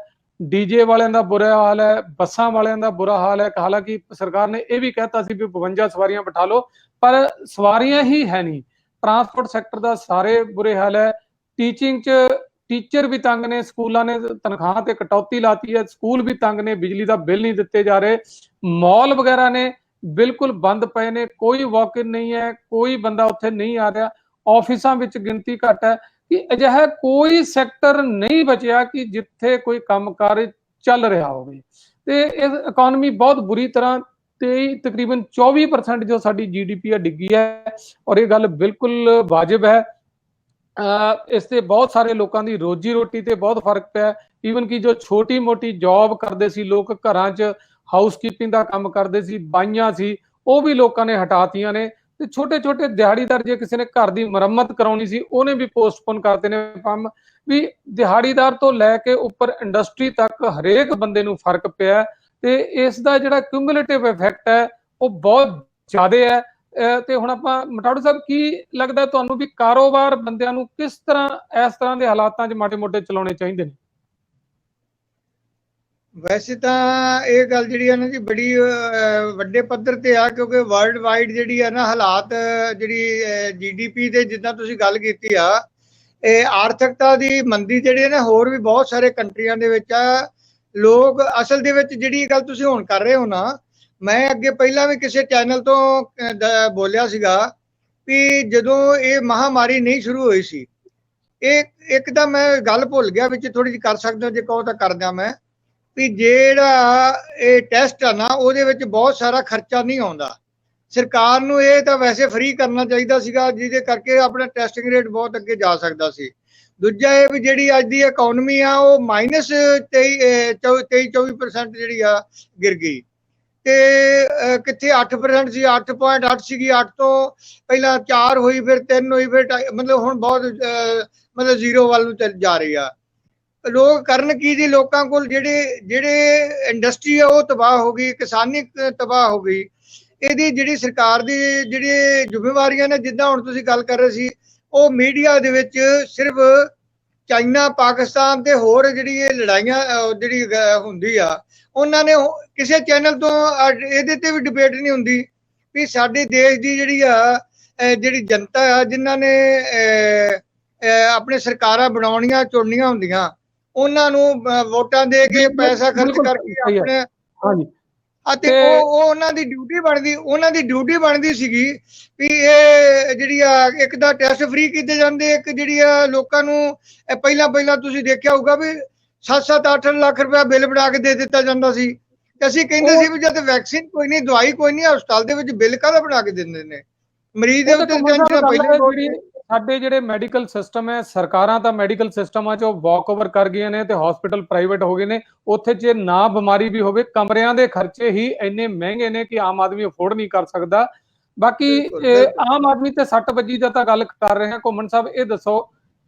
ਡੀਜੇ ਵਾਲਿਆਂ ਦਾ ਬੁਰਾ ਹਾਲ ਹੈ, ਬੱਸਾਂ ਵਾਲਿਆਂ ਦਾ ਬੁਰਾ ਹਾਲ ਹੈ। ਹਾਲਾਂਕਿ ਸਰਕਾਰ ਨੇ ਇਹ ਵੀ ਕਹਿਤਾ ਸੀ ਵੀ 52 ਸਵਾਰੀਆਂ ਬਿਠਾ ਲਓ, ਪਰ ਸਵਾਰੀਆਂ ਹੀ ਹੈ ਨਹੀਂ। ਟਰਾਂਸਪੋਰਟ ਸੈਕਟਰ ਦਾ ਸਾਰੇ ਬੁਰੇ ਹਾਲ ਹੈ। ਟੀਚਿੰਗ 'ਚ ਟੀਚਰ ਵੀ ਤੰਗ ਨੇ, ਸਕੂਲਾਂ ਨੇ ਤਨਖਾਹ ਤੇ ਕਟੌਤੀ ਲਾਤੀ ਹੈ। ਸਕੂਲ ਵੀ ਤੰਗ ਨੇ, ਬਿਜਲੀ ਦਾ ਬਿੱਲ ਨਹੀਂ ਦਿੱਤੇ ਜਾ ਰਹੇ। ਮਾਲ ਵਗੈਰਾ ਨੇ ਬਿਲਕੁਲ ਬੰਦ ਪਏ ਨੇ, ਕੋਈ ਵਾਕ ਇਨ ਨਹੀਂ ਹੈ, ਕੋਈ ਬੰਦਾ ਉੱਥੇ ਨਹੀਂ ਆ ਰਿਹਾ। ਆਫਿਸਾਂ ਵਿੱਚ ਗਿਣਤੀ ਘੱਟ ਹੈ। ਕਿ ਅਜਿਹਾ ਕੋਈ ਸੈਕਟਰ ਨਹੀਂ ਬਚਿਆ ਕਿ ਜਿੱਥੇ ਕੋਈ ਕੰਮਕਾਰ ਚੱਲ ਰਿਹਾ ਹੋਵੇ। ਤੇ ਇਸ ਇਕਨੋਮੀ ਬਹੁਤ ਬੁਰੀ ਤਰ੍ਹਾਂ ਤੇ ਤਕਰੀਬਨ 24% ਜੋ ਸਾਡੀ ਜੀਡੀਪੀ ਆ ਡਿੱਗੀ ਹੈ ਔਰ ਇਹ ਗੱਲ ਬਿਲਕੁਲ ਵਾਜਬ ਹੈ। ਅ, ਇਸ ਤੇ ਬਹੁਤ ਸਾਰੇ ਲੋਕਾਂ ਦੀ ਰੋਜੀ ਰੋਟੀ ਤੇ ਬਹੁਤ ਫ਼ਰਕ ਪਿਆ। ਈਵਨ ਕਿ ਜੋ ਛੋਟੀ ਮੋਟੀ ਜੌਬ ਕਰਦੇ ਸੀ ਲੋਕ ਘਰਾਂ 'ਚ ਹਾਊਸਕੀਪਿੰਗ ਦਾ ਕੰਮ ਕਰਦੇ ਸੀ ਬਾਈਆਂ ਸੀ ਉਹ ਵੀ ਲੋਕਾਂ ਨੇ ਹਟਾਤੀਆਂ ਨੇ। ਤੇ ਛੋਟੇ ਛੋਟੇ ਦਿਹਾੜੀਦਾਰ ਜੇ ਕਿਸੇ ਨੇ ਘਰ ਦੀ ਮੁਰੰਮਤ ਕਰਾਉਣੀ ਸੀ, ਉਹਨੇ ਵੀ ਪੋਸਟਪੋਨ ਕਰਤੇ ਨੇ ਕੰਮ। ਵੀ ਦਿਹਾੜੀਦਾਰ ਤੋਂ ਲੈ ਕੇ ਉੱਪਰ ਇੰਡਸਟਰੀ ਤੱਕ ਹਰੇਕ ਬੰਦੇ ਨੂੰ ਫ਼ਰਕ ਪਿਆ ਹੈ ਤੇ ਇਸ ਦਾ ਜਿਹੜਾ ਕਿਊਮੂਲੇਟਿਵ ਇਫੈਕਟ ਹੈ, ਉਹ ਬਹੁਤ ਜ਼ਿਆਦਾ ਹੈ। ਅਹ ਤੇ ਹੁਣ ਆਪਾਂ ਮਟਾੜੂ ਸਾਹਿਬ, ਕੀ ਲੱਗਦਾ ਤੁਹਾਨੂੰ ਵੀ ਕਾਰੋਬਾਰ ਬੰਦਿਆਂ ਨੂੰ ਕਿਸ ਤਰ੍ਹਾਂ, ਇਸ ਤਰ੍ਹਾਂ ਦੇ ਹਾਲਾਤਾਂ 'ਚ ਮਾੜੇ-ਮੋਟੇ ਚਲਾਉਣੇ ਚਾਹੀਦੇ ਨੇ? ਵੈਸੇ ਤਾਂ ਇਹ ਗੱਲ ਜਿਹੜੀ ਹੈ ਨਾ ਜੀ ਬੜੀ ਵੱਡੇ ਪੱਧਰ ਤੇ ਆ ਕਿਉਂਕਿ ਵਰਲਡ ਵਾਈਡ ਜਿਹੜੀ ਹੈ ਨਾ ਹਾਲਾਤ ਅਹ, ਜਿਹੜੀ ਜੀਡੀਪੀ ਦੇ ਜਿੱਦਾਂ ਤੁਸੀਂ ਗੱਲ ਕੀਤੀ ਆ ਇਹ ਆਰਥਿਕਤਾ ਦੀ ਮੰਦੀ ਜਿਹੜੀ ਹੈ ਨਾ ਹੋਰ ਵੀ ਬਹੁਤ ਸਾਰੇ ਕੰਟਰੀਆਂ ਦੇ ਵਿੱਚ ਆ। ਲੋਕ ਅਸਲ ਦੇ ਵਿੱਚ ਜਿਹੜੀ ਗੱਲ ਤੁਸੀਂ ਹੁਣ ਕਰ ਰਹੇ ਹੋ ਨਾ ਮੈਂ ਅੱਗੇ ਪਹਿਲਾਂ ਵੀ ਕਿਸੇ ਚੈਨਲ ਤੋਂ ਬੋਲਿਆ ਸੀਗਾ ਵੀ ਜਦੋਂ ਇਹ ਮਹਾਮਾਰੀ ਨਹੀਂ ਸ਼ੁਰੂ ਹੋਈ ਸੀ ਇਹ ਇੱਕ ਤਾਂ ਮੈਂ ਗੱਲ ਭੁੱਲ ਗਿਆ ਵਿੱਚ ਥੋੜੀ ਜਿਹੀ ਕਰ ਸਕਦਾ ਜੇ ਕਹੋ ਤਾਂ ਕਰ ਮੈਂ। ਵੀ ਜਿਹੜਾ ਇਹ ਟੈਸਟ ਆ ਨਾ, ਉਹਦੇ ਵਿੱਚ ਬਹੁਤ ਸਾਰਾ ਖਰਚਾ ਨਹੀਂ ਆਉਂਦਾ। ਸਰਕਾਰ ਨੂੰ ਇਹ ਤਾਂ ਵੈਸੇ ਫ੍ਰੀ ਕਰਨਾ ਚਾਹੀਦਾ ਸੀਗਾ, ਜਿਹਦੇ ਕਰਕੇ ਆਪਣਾ ਟੈਸਟਿੰਗ ਰੇਟ ਬਹੁਤ ਅੱਗੇ ਜਾ ਸਕਦਾ ਸੀ। ਦੂਜਾ ਇਹ ਵੀ ਜਿਹੜੀ ਅੱਜ ਦੀ ਇਕਨੋਮੀ ਆ, ਉਹ ਮਾਈਨਸ 23 24% ਜਿਹੜੀ ਆ, ਗਿਰ ਗਈ। ਤੇ ਕਿੱਥੇ 8% ਸੀ 8.8 ਸੀਗੀ 8 ਤੋਂ ਪਹਿਲਾਂ 4 ਹੋਈ, ਫਿਰ 3 ਹੋਈ, ਫਿਰ ਢਾਈ- ਮਤਲਬ ਹੁਣ ਬਹੁਤ ਮਤਲਬ ਜ਼ੀਰੋ ਵੱਲ ਨੂੰ ਚੱਲ, ਜਾ ਰਹੀ ਆ। ਲੋਕ ਕਰਨ ਕੀ ਜੀ? ਲੋਕਾਂ ਕੋਲ ਜਿਹੜੇ ਜਿਹੜੇ ਇੰਡਸਟਰੀ ਆ, ਉਹ ਤਬਾਹ ਹੋ ਗਈ, ਕਿਸਾਨੀ ਤਬਾਹ ਹੋ ਗਈ। ਇਹਦੀ ਜਿਹੜੀ ਸਰਕਾਰ ਦੀ ਜਿਹੜੀ ਜ਼ਿੰਮੇਵਾਰੀਆਂ ਨੇ, ਜਿੱਦਾਂ ਹੁਣ ਤੁਸੀਂ ਗੱਲ ਕਰ ਰਹੇ ਸੀ, ਉਹ ਮੀਡੀਆ ਦੇ ਵਿੱਚ ਸਿਰਫ ਚਾਈਨਾ, ਪਾਕਿਸਤਾਨ ਤੇ ਹੋਰ ਜਿਹੜੀ ਇਹ ਲੜਾਈਆਂ ਜਿਹੜੀ ਹੁੰਦੀ ਆ, ਉਹਨਾਂ ਨੇ ਕਿਸੇ ਚੈਨਲ ਤੋਂ ਇਹਦੇ ਤੇ ਵੀ ਡਿਬੇਟ ਨਹੀਂ ਹੁੰਦੀ ਵੀ ਸਾਡੇ ਦੇਸ਼ ਦੀ ਜਿਹੜੀ ਆ ਜਿਹੜੀ ਜਨਤਾ ਆ, ਜਿਨ੍ਹਾਂ ਨੇ ਆਪਣੇ ਸਰਕਾਰਾਂ ਬਣਾਉਣੀਆਂ, ਚੁਣਨੀਆਂ ਹੁੰਦੀਆਂ। ਉਹਨਾਂ ਨੂੰ ਵੋਟਾਂ ਦੇ ਕੇ ਪੈਸਾ ਖਰਚ ਕਰਕੇ। ਆਪਣੇ ਹਾਂਜੀ। ਅਤੇ ਉਹ ਉਹ ਉਹਨਾਂ ਦੀ ਡਿਊਟੀ ਬਣਦੀ ਉਹਨਾਂ ਦੀ ਡਿਊਟੀ ਬਣਦੀ ਸੀਗੀ ਵੀ ਇਹ ਜਿਹੜੀ ਆ ਇੱਕ ਤਾਂ ਟੈਸਟ ਫ੍ਰੀ ਕੀਤੇ ਜਾਂਦੇ ਇੱਕ ਜਿਹੜੀ ਆ ਲੋਕਾਂ ਨੂੰ ਇਹ ਪਹਿਲਾਂ ਪਹਿਲਾਂ ਤੁਸੀਂ ਦੇਖਿਆ ਹੋਊਗਾ ਵੀ 7-7 8 ਲੱਖ ਰੁਪਏ ਬਿੱਲ ਬਣਾ ਕੇ ਦੇ ਦਿੱਤਾ ਜਾਂਦਾ ਸੀ। ਤੇ ਅਸੀਂ ਕਹਿੰਦੇ ਸੀ ਵੀ ਜਦ ਵੈਕਸੀਨ ਕੋਈ ਨਹੀਂ ਦਵਾਈ ਕੋਈ ਨਹੀਂ ਹਸਪਤਾਲ ਦੇ ਵਿੱਚ ਬਿੱਲ ਕਾਹਦਾ ਬਣਾ ਕੇ ਦਿੰਦੇ ਨੇ? ਮਰੀਜ਼ ਦੇ ਉੱਤੇ ਟੈਨਸ਼ਨ ਪਹਿਲਾਂ ਸਾਡੇ ਜਿਹੜੇ ਮੈਡੀਕਲ ਸਿਸਟਮ ਹੈ ਸਰਕਾਰਾਂ ਤਾਂ ਮੈਡੀਕਲ ਸਿਸਟਮਾਂ 'ਚੋਂ ਵਾਕ ਓਵਰ ਕਰ ਗਈਆਂ ਨੇ ਤੇ ਹਸਪੀਟਲ ਪ੍ਰਾਈਵੇਟ ਹੋ ਗਏ ਨੇ ਉੱਥੇ ਜੇ ਨਾ ਬਿਮਾਰੀ ਵੀ ਹੋਵੇ ਕਮਰਿਆਂ ਦੇ ਖਰਚੇ ਹੀ ਇੰਨੇ ਮਹਿੰਗੇ ਨੇ ਕਿ ਆਮ ਆਦਮੀ ਅਫੋਰਡ ਨਹੀਂ ਕਰ ਸਕਦਾ ਬਾਕੀ। ਆਮ ਆਦਮੀ ਤੇ ਸੱਟ ਵੱਜੀ ਦਾ ਤਾਂ ਗੱਲ ਕਰ ਰਹੇ ਹਾਂ ਘੁੰਮਣ ਸਾਹਿਬ ਇਹ ਦੱਸੋ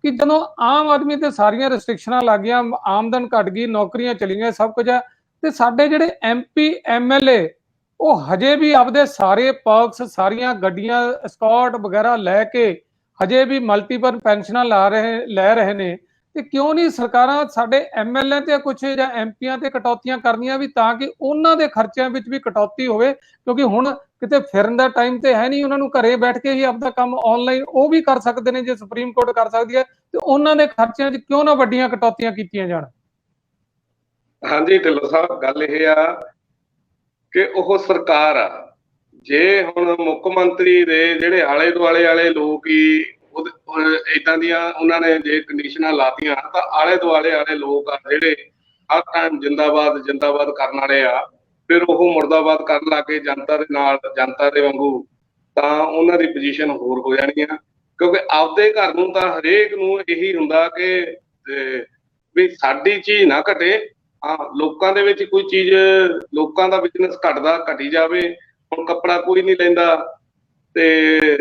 ਕਿ ਜਦੋਂ ਆਮ ਆਦਮੀ ਤੇ ਸਾਰੀਆਂ ਰੈਸਟ੍ਰਿਕਸ਼ਨਾਂ ਲੱਗ ਗਈਆਂ ਆਮਦਨ ਘਟ ਗਈ ਨੌਕਰੀਆਂ ਚਲੀ ਗਈਆਂ ਸਭ ਕੁਝ ਹੈ ਤੇ ਸਾਡੇ ਜਿਹੜੇ ਐਮਪੀ ਐਮਐਲਏ ਉਹ ਹਜੇ ਵੀ ਆਪਦੇ ਸਾਰੇ ਪਰਕਸ ਸਾਰੀਆਂ ਗੱਡੀਆਂ ਸਕਾਟ ਵਗੈਰਾ ਲੈ ਕੇ ਹਜੇ ਵੀ ਮਲਟੀਪਲ ਪੈਨਸ਼ਨਾਂ ਲਾ ਰਹੇ, ਲੈ ਰਹੇ ਨੇ। ਤੇ ਕਿਉਂ ਨਹੀਂ ਸਰਕਾਰਾਂ ਸਾਡੇ ਐਮਐਲਏ ਤੇ ਕੁਝ ਜਾਂ ਐਮਪੀਆਂ ਤੇ ਕਟੌਤੀਆਂ ਕਰਨੀਆਂ ਵੀ ਤਾਂ ਕਿ ਉਹਨਾਂ ਦੇ ਖਰਚਿਆਂ ਵਿੱਚ ਵੀ ਕਟੌਤੀ ਹੋਵੇ, ਕਿਉਂਕਿ ਹੁਣ ਕਿਤੇ ਫਿਰਨ ਦਾ ਟਾਈਮ ਤੇ ਹੈ ਨਹੀਂ, ਉਹਨਾਂ ਨੂੰ ਘਰੇ ਬੈਠ ਕੇ ਹੀ ਆਪਦਾ ਕੰਮ ਆਨਲਾਈਨ ਉਹ ਵੀ ਕਰ ਸਕਦੇ ਨੇ, ਜੇ ਸੁਪਰੀਮ ਕੋਰਟ ਕਰ ਸਕਦੀ ਹੈ, ਤੇ ਉਹਨਾਂ ਦੇ ਖਰਚਿਆਂ 'ਚ ਕਿਉਂ ਨਾ ਵੱਡੀਆਂ ਕਟੌਤੀਆਂ ਕੀਤੀਆਂ ਜਾਣ? ਹਾਂਜੀ, ਢਿੱਲੋਂ ਸਾਹਿਬ, ਗੱਲ ਇਹ ਆ ਕਿ ਉਹ ਸਰਕਾਰ ਆ। ਜੇ ਹੁਣ ਮੁੱਖ ਮੰਤਰੀ ਦੇ ਜਿਹੜੇ ਆਲੇ ਦੁਆਲੇ ਵਾਲੇ ਲੋਕ ਹੀ ਇਦਾਂ ਦੀਆਂ ਉਹਨਾਂ ਨੇ ਜੇ ਕੰਡੀਸ਼ਨਾਂ ਲਾਤੀਆਂ, ਤਾਂ ਆਲੇ ਦੁਆਲੇ ਵਾਲੇ ਲੋਕ ਆ ਜਿਹੜੇ ਹਰ ਟਾਈਮ ਜਿੰਦਾਬਾਦ ਜਿੰਦਾਬਾਦ ਕਰਨ ਵਾਲੇ ਆ, ਫਿਰ ਉਹ ਮੁਰਦਾਬਾਦ ਕਰਨ ਲੱਗੇ ਜਨਤਾ ਦੇ ਨਾਲ, ਜਨਤਾ ਦੇ ਵਾਂਗੂ, ਤਾਂ ਉਹਨਾਂ ਦੀ ਪੋਜੀਸ਼ਨ ਹੋਰ ਹੋ ਜਾਣੀ ਆ। ਕਿਉਂਕਿ ਆਪਦੇ ਘਰ ਨੂੰ ਤਾਂ ਹਰੇਕ ਨੂੰ ਇਹੀ ਹੁੰਦਾ ਕਿ ਵੀ ਸਾਡੀ ਚੀਜ਼ ਨਾ ਘਟੇ। ਹਾਂ, ਲੋਕਾਂ ਦੇ ਵਿੱਚ ਕੋਈ ਚੀਜ਼, ਲੋਕਾਂ ਦਾ ਬਿਜ਼ਨਸ ਘਟਦਾ, ਘਟੀ ਜਾਵੇ। ਹੁਣ ਕੱਪੜਾ ਕੋਈ ਨਹੀਂ ਲੈਂਦਾ। ਤੇ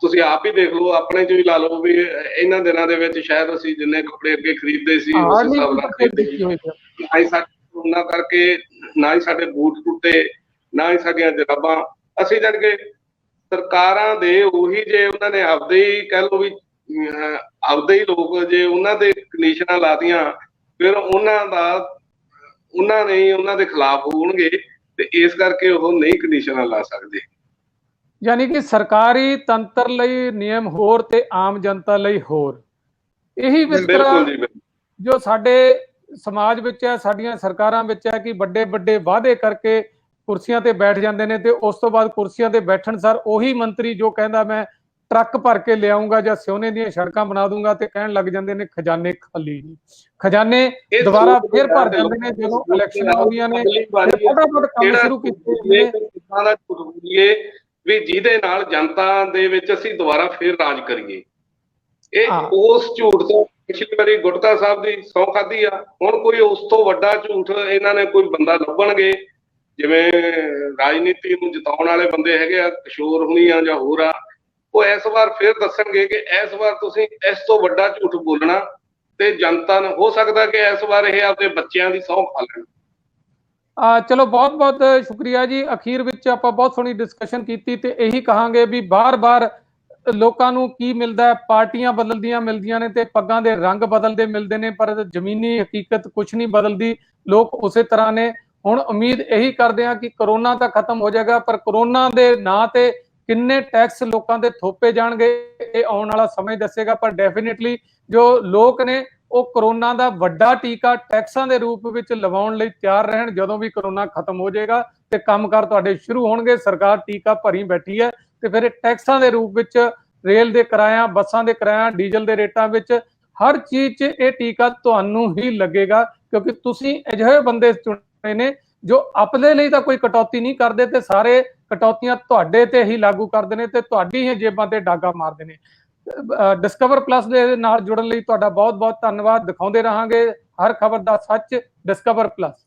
ਤੁਸੀਂ ਆਪ ਹੀ ਦੇਖ ਲਓ ਆਪਣੇ ਚ ਵੀ ਲਾ ਲਓ ਵੀ ਇਹਨਾਂ ਦਿਨਾਂ ਦੇ ਵਿੱਚ ਸ਼ਾਇਦ ਅਸੀਂ ਜਿੰਨੇ ਕੱਪੜੇ ਅੱਗੇ ਖਰੀਦਦੇ ਸੀ ਉਸ ਹਿਸਾਬ ਨਾਲ ਖਰੀਦਦੇ ਸੀ ਦੇਖੀ ਹੋਈ ਹੈ ਨਾ ਹੀ ਸਾਡੇ ਉਹਨਾਂ ਕਰਕੇ ਨਾ ਹੀ ਸਾਡੇ ਬੂਟ ਟੁੱਟੇ ਨਾ ਹੀ ਸਾਡੀਆਂ ਜਰਾਬਾਂ। ਅਸੀਂ ਜਦ ਕਿ ਸਰਕਾਰਾਂ ਦੇ ਉਹੀ ਜੇ ਉਹਨਾਂ ਨੇ ਆਪਦੇ ਹੀ ਕਹਿ ਲਓ ਵੀ ਆਪਦੇ ਹੀ ਲੋਕ ਜੇ ਉਹਨਾਂ ਦੇ ਕੰਡੀਸ਼ਨਾਂ ਲਾਤੀਆਂ ਫਿਰ ਉਹਨਾਂ ਦਾ ਉਹਨਾਂ ਨੇ ਉਹਨਾਂ ਦੇ ਖਿਲਾਫ ਹੋਣਗੇ। ਤੇ ਇਸ ਕਰਕੇ ਉਹ ਨਹੀਂ ਕੰਡੀਸ਼ਨਾਂ ਲਾ ਸਕਦੇ ਯਾਨੀ ਕਿ ਸਰਕਾਰੀ ਤੰਤਰ ਲਈ ਨਿਯਮ ਹੋਰ ਤੇ ਆਮ ਜਨਤਾ ਲਈ ਹੋਰ ਇਹੀ ਵਿਤਕਰਾ। ਜੋ ਸਾਡੇ ਸਮਾਜ ਵਿੱਚ ਹੈ ਸਾਡੀਆਂ ਸਰਕਾਰਾਂ ਵਿੱਚ ਹੈ ਕਿ ਵੱਡੇ ਵੱਡੇ ਵਾਅਦੇ ਕਰਕੇ ਕੁਰਸੀਆਂ ਤੇ ਬੈਠ ਜਾਂਦੇ ਨੇ ਤੇ ਉਸ ਤੋਂ ਬਾਅਦ ਕੁਰਸੀਆਂ ਤੇ ਬੈਠਣ ਸਰ ਉਹੀ ਮੰਤਰੀ ਜੋ ਕਹਿੰਦਾ ਮੈਂ ਟਰੱਕ ਭਰ ਕੇ ਲਿਆਉਂਗਾ ਜਾਂ ਸਿਉਨੇ ਦੀਆਂ ਸੜਕਾਂ ਬਣਾ ਦੂੰਗਾ ਤੇ ਕਹਿਣ ਲੱਗ ਜਾਂਦੇ ਨੇ ਖਜ਼ਾਨੇ ਖਾਲੀ ਨੇ। ਖਜ਼ਾਨੇ ਦੁਬਾਰਾ ਫੇਰ ਭਰ ਜਾਂਦੇ ਨੇ ਜਦੋਂ ਇਲੈਕਸ਼ਨ ਆਉਂਦੀਆਂ ਨੇ। ਫਟਾਫਟ ਕੰਮ ਸ਼ੁਰੂ ਕੀਤੇ ਨੇ। ਕਿਸਾਨਾਂ ਦਾ ਵੀ ਜਿਹਦੇ ਨਾਲ ਜਨਤਾ ਦੇ ਵਿੱਚ ਅਸੀਂ ਦੁਬਾਰਾ ਫੇਰ ਰਾਜ ਕਰੀਏ। ਇਹ। ਉਸ ਝੂਠ ਤੋਂ ਪਿਛਲੀ ਵਾਰੀ ਗੁਟਕਾ ਸਾਹਿਬ ਦੀ ਸੌ ਖਾਦੀ ਆ। ਹੁਣ ਕੋਈ ਉਸ ਤੋਂ ਵੱਡਾ ਝੂਠ ਇਹਨਾਂ ਨੇ ਕੋਈ ਬੰਦਾ ਲੱਭਣਗੇ? ਜਿਵੇਂ ਰਾਜਨੀਤੀ ਨੂੰ ਜਿਤਾਉਣ ਵਾਲੇ ਬੰਦੇ ਹੈਗੇ ਆ ਕਿਸ਼ੋਰ ਹੁਣੀ ਆ ਜਾਂ ਹੋਰ ਆ ਉਹ ਇਸ ਵਾਰ ਫੇਰ ਦੱਸਣਗੇ ਕਿ ਇਸ ਵਾਰ ਤੁਸੀਂ ਇਸ ਤੋਂ ਵੱਡਾ ਝੂਠ ਬੋਲਣਾ ਤੇ ਜਨਤਾ ਨੂੰ ਹੋ ਸਕਦਾ ਕਿ ਇਸ ਵਾਰ ਇਹ ਆਪਦੇ ਬੱਚਿਆਂ ਦੀ ਸਹੁੰ ਖਾ ਲੈਣ। ਆ, ਚਲੋ, ਬਹੁਤ ਬਹੁਤ ਸ਼ੁਕਰੀਆ ਜੀ। ਅਖੀਰ ਵਿੱਚ ਆਪਾਂ ਬਹੁਤ ਸੋਹਣੀ ਡਿਸਕਸ਼ਨ ਕੀਤੀ ਤੇ ਇਹੀ ਕਹਾਂਗੇ ਵੀ ਬਾਰ-ਬਾਰ ਲੋਕਾਂ ਨੂੰ ਕੀ ਮਿਲਦਾ ਹੈ, ਪਾਰਟੀਆਂ ਬਦਲਦੀਆਂ ਮਿਲਦੀਆਂ ਨੇ ਤੇ ਪੱਗਾਂ ਦੇ ਰੰਗ ਬਦਲਦੇ ਮਿਲਦੇ ਨੇ, ਪਰ ਜ਼ਮੀਨੀ ਹਕੀਕਤ ਕੁਝ ਨਹੀਂ ਬਦਲਦੀ। ਲੋਕ ਉਸੇ ਤਰ੍ਹਾਂ ਨੇ। ਹੁਣ ਉਮੀਦ ਇਹੀ ਕਰਦੇ ਆ ਕਿ ਕਰੋਨਾ ਤਾਂ ਖਤਮ ਹੋ ਜਾਏਗਾ, ਪਰ ਕਰੋਨਾ ਦੇ ਨਾਂ ਤੇ ਕਿੰਨੇ ਟੈਕਸ ਲੋਕਾਂ ਦੇ ਥੋਪੇ ਜਾਣਗੇ, ਇਹ ਆਉਣ ਵਾਲਾ ਸਮਾਂ ਦੱਸੇਗਾ, ਪਰ ਡੈਫੀਨਿਟਲੀ ਜੋ ਲੋਕ ਨੇ, ਉਹ ਕਰੋਨਾ ਦਾ ਵੱਡਾ ਟੀਕਾ ਟੈਕਸਾਂ ਦੇ ਰੂਪ ਵਿੱਚ ਲਵਾਉਣ ਲਈ ਤਿਆਰ ਰਹਿਣ, ਜਦੋਂ ਵੀ ਕਰੋਨਾ ਖਤਮ ਹੋ ਜਾਏਗਾ ਤੇ ਕੰਮਕਾਰ ਤੁਹਾਡੇ ਸ਼ੁਰੂ ਹੋਣਗੇ, ਸਰਕਾਰ ਟੀਕਾ ਭਰੀ ਬੈਠੀ ਹੈ ਤੇ ਫਿਰ ਇਹ ਟੈਕਸਾਂ ਦੇ ਰੂਪ ਵਿੱਚ ਰੇਲ ਦੇ ਕਿਰਾਇਆ, ਬੱਸਾਂ ਦੇ ਕਿਰਾਇਆ, ਡੀਜ਼ਲ ਦੇ ਰੇਟਾਂ ਵਿੱਚ ਹਰ ਚੀਜ਼ 'ਚ ਇਹ ਟੀਕਾ ਤੁਹਾਨੂੰ ਹੀ ਲੱਗੇਗਾ, ਕਿਉਂਕਿ ਤੁਸੀਂ ਅਜਿਹੇ ਬੰਦੇ ਚੁਣੇ ਨੇ ਜੋ ਆਪਣੇ ਲਈ ਤਾਂ ਕੋਈ ਕਟੌਤੀ ਨਹੀਂ ਕਰਦੇ ਤੇ ਸਾਰੇ ਕਟੌਤੀਆਂ ਤੁਹਾਡੇ ਤੇ ਹੀ ਲਾਗੂ ਕਰਦੇ ਨੇ ਤੇ ਤੁਹਾਡੀ ਹੀ ਜੇਬਾਂ ਤੇ ਡਾਗਾ ਮਾਰਦੇ ਨੇ। ਡਿਸਕਵਰ ਪਲੱਸ ਦੇ ਨਾਲ ਜੁੜਨ ਲਈ ਤੁਹਾਡਾ ਬਹੁਤ ਬਹੁਤ ਧੰਨਵਾਦ। ਦਿਖਾਉਂਦੇ ਰਹਾਂਗੇ ਹਰ ਖਬਰ ਦਾ ਸੱਚ ਡਿਸਕਵਰ ਪਲੱਸ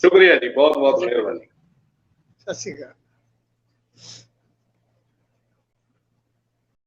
ਸ਼ੁਕਰੀਆ ਜੀ ਬਹੁਤ ਬਹੁਤ ਮਿਹਰਬਾਨੀ। ਸਤਿ ਸ਼੍ਰੀ ਅਕਾਲ।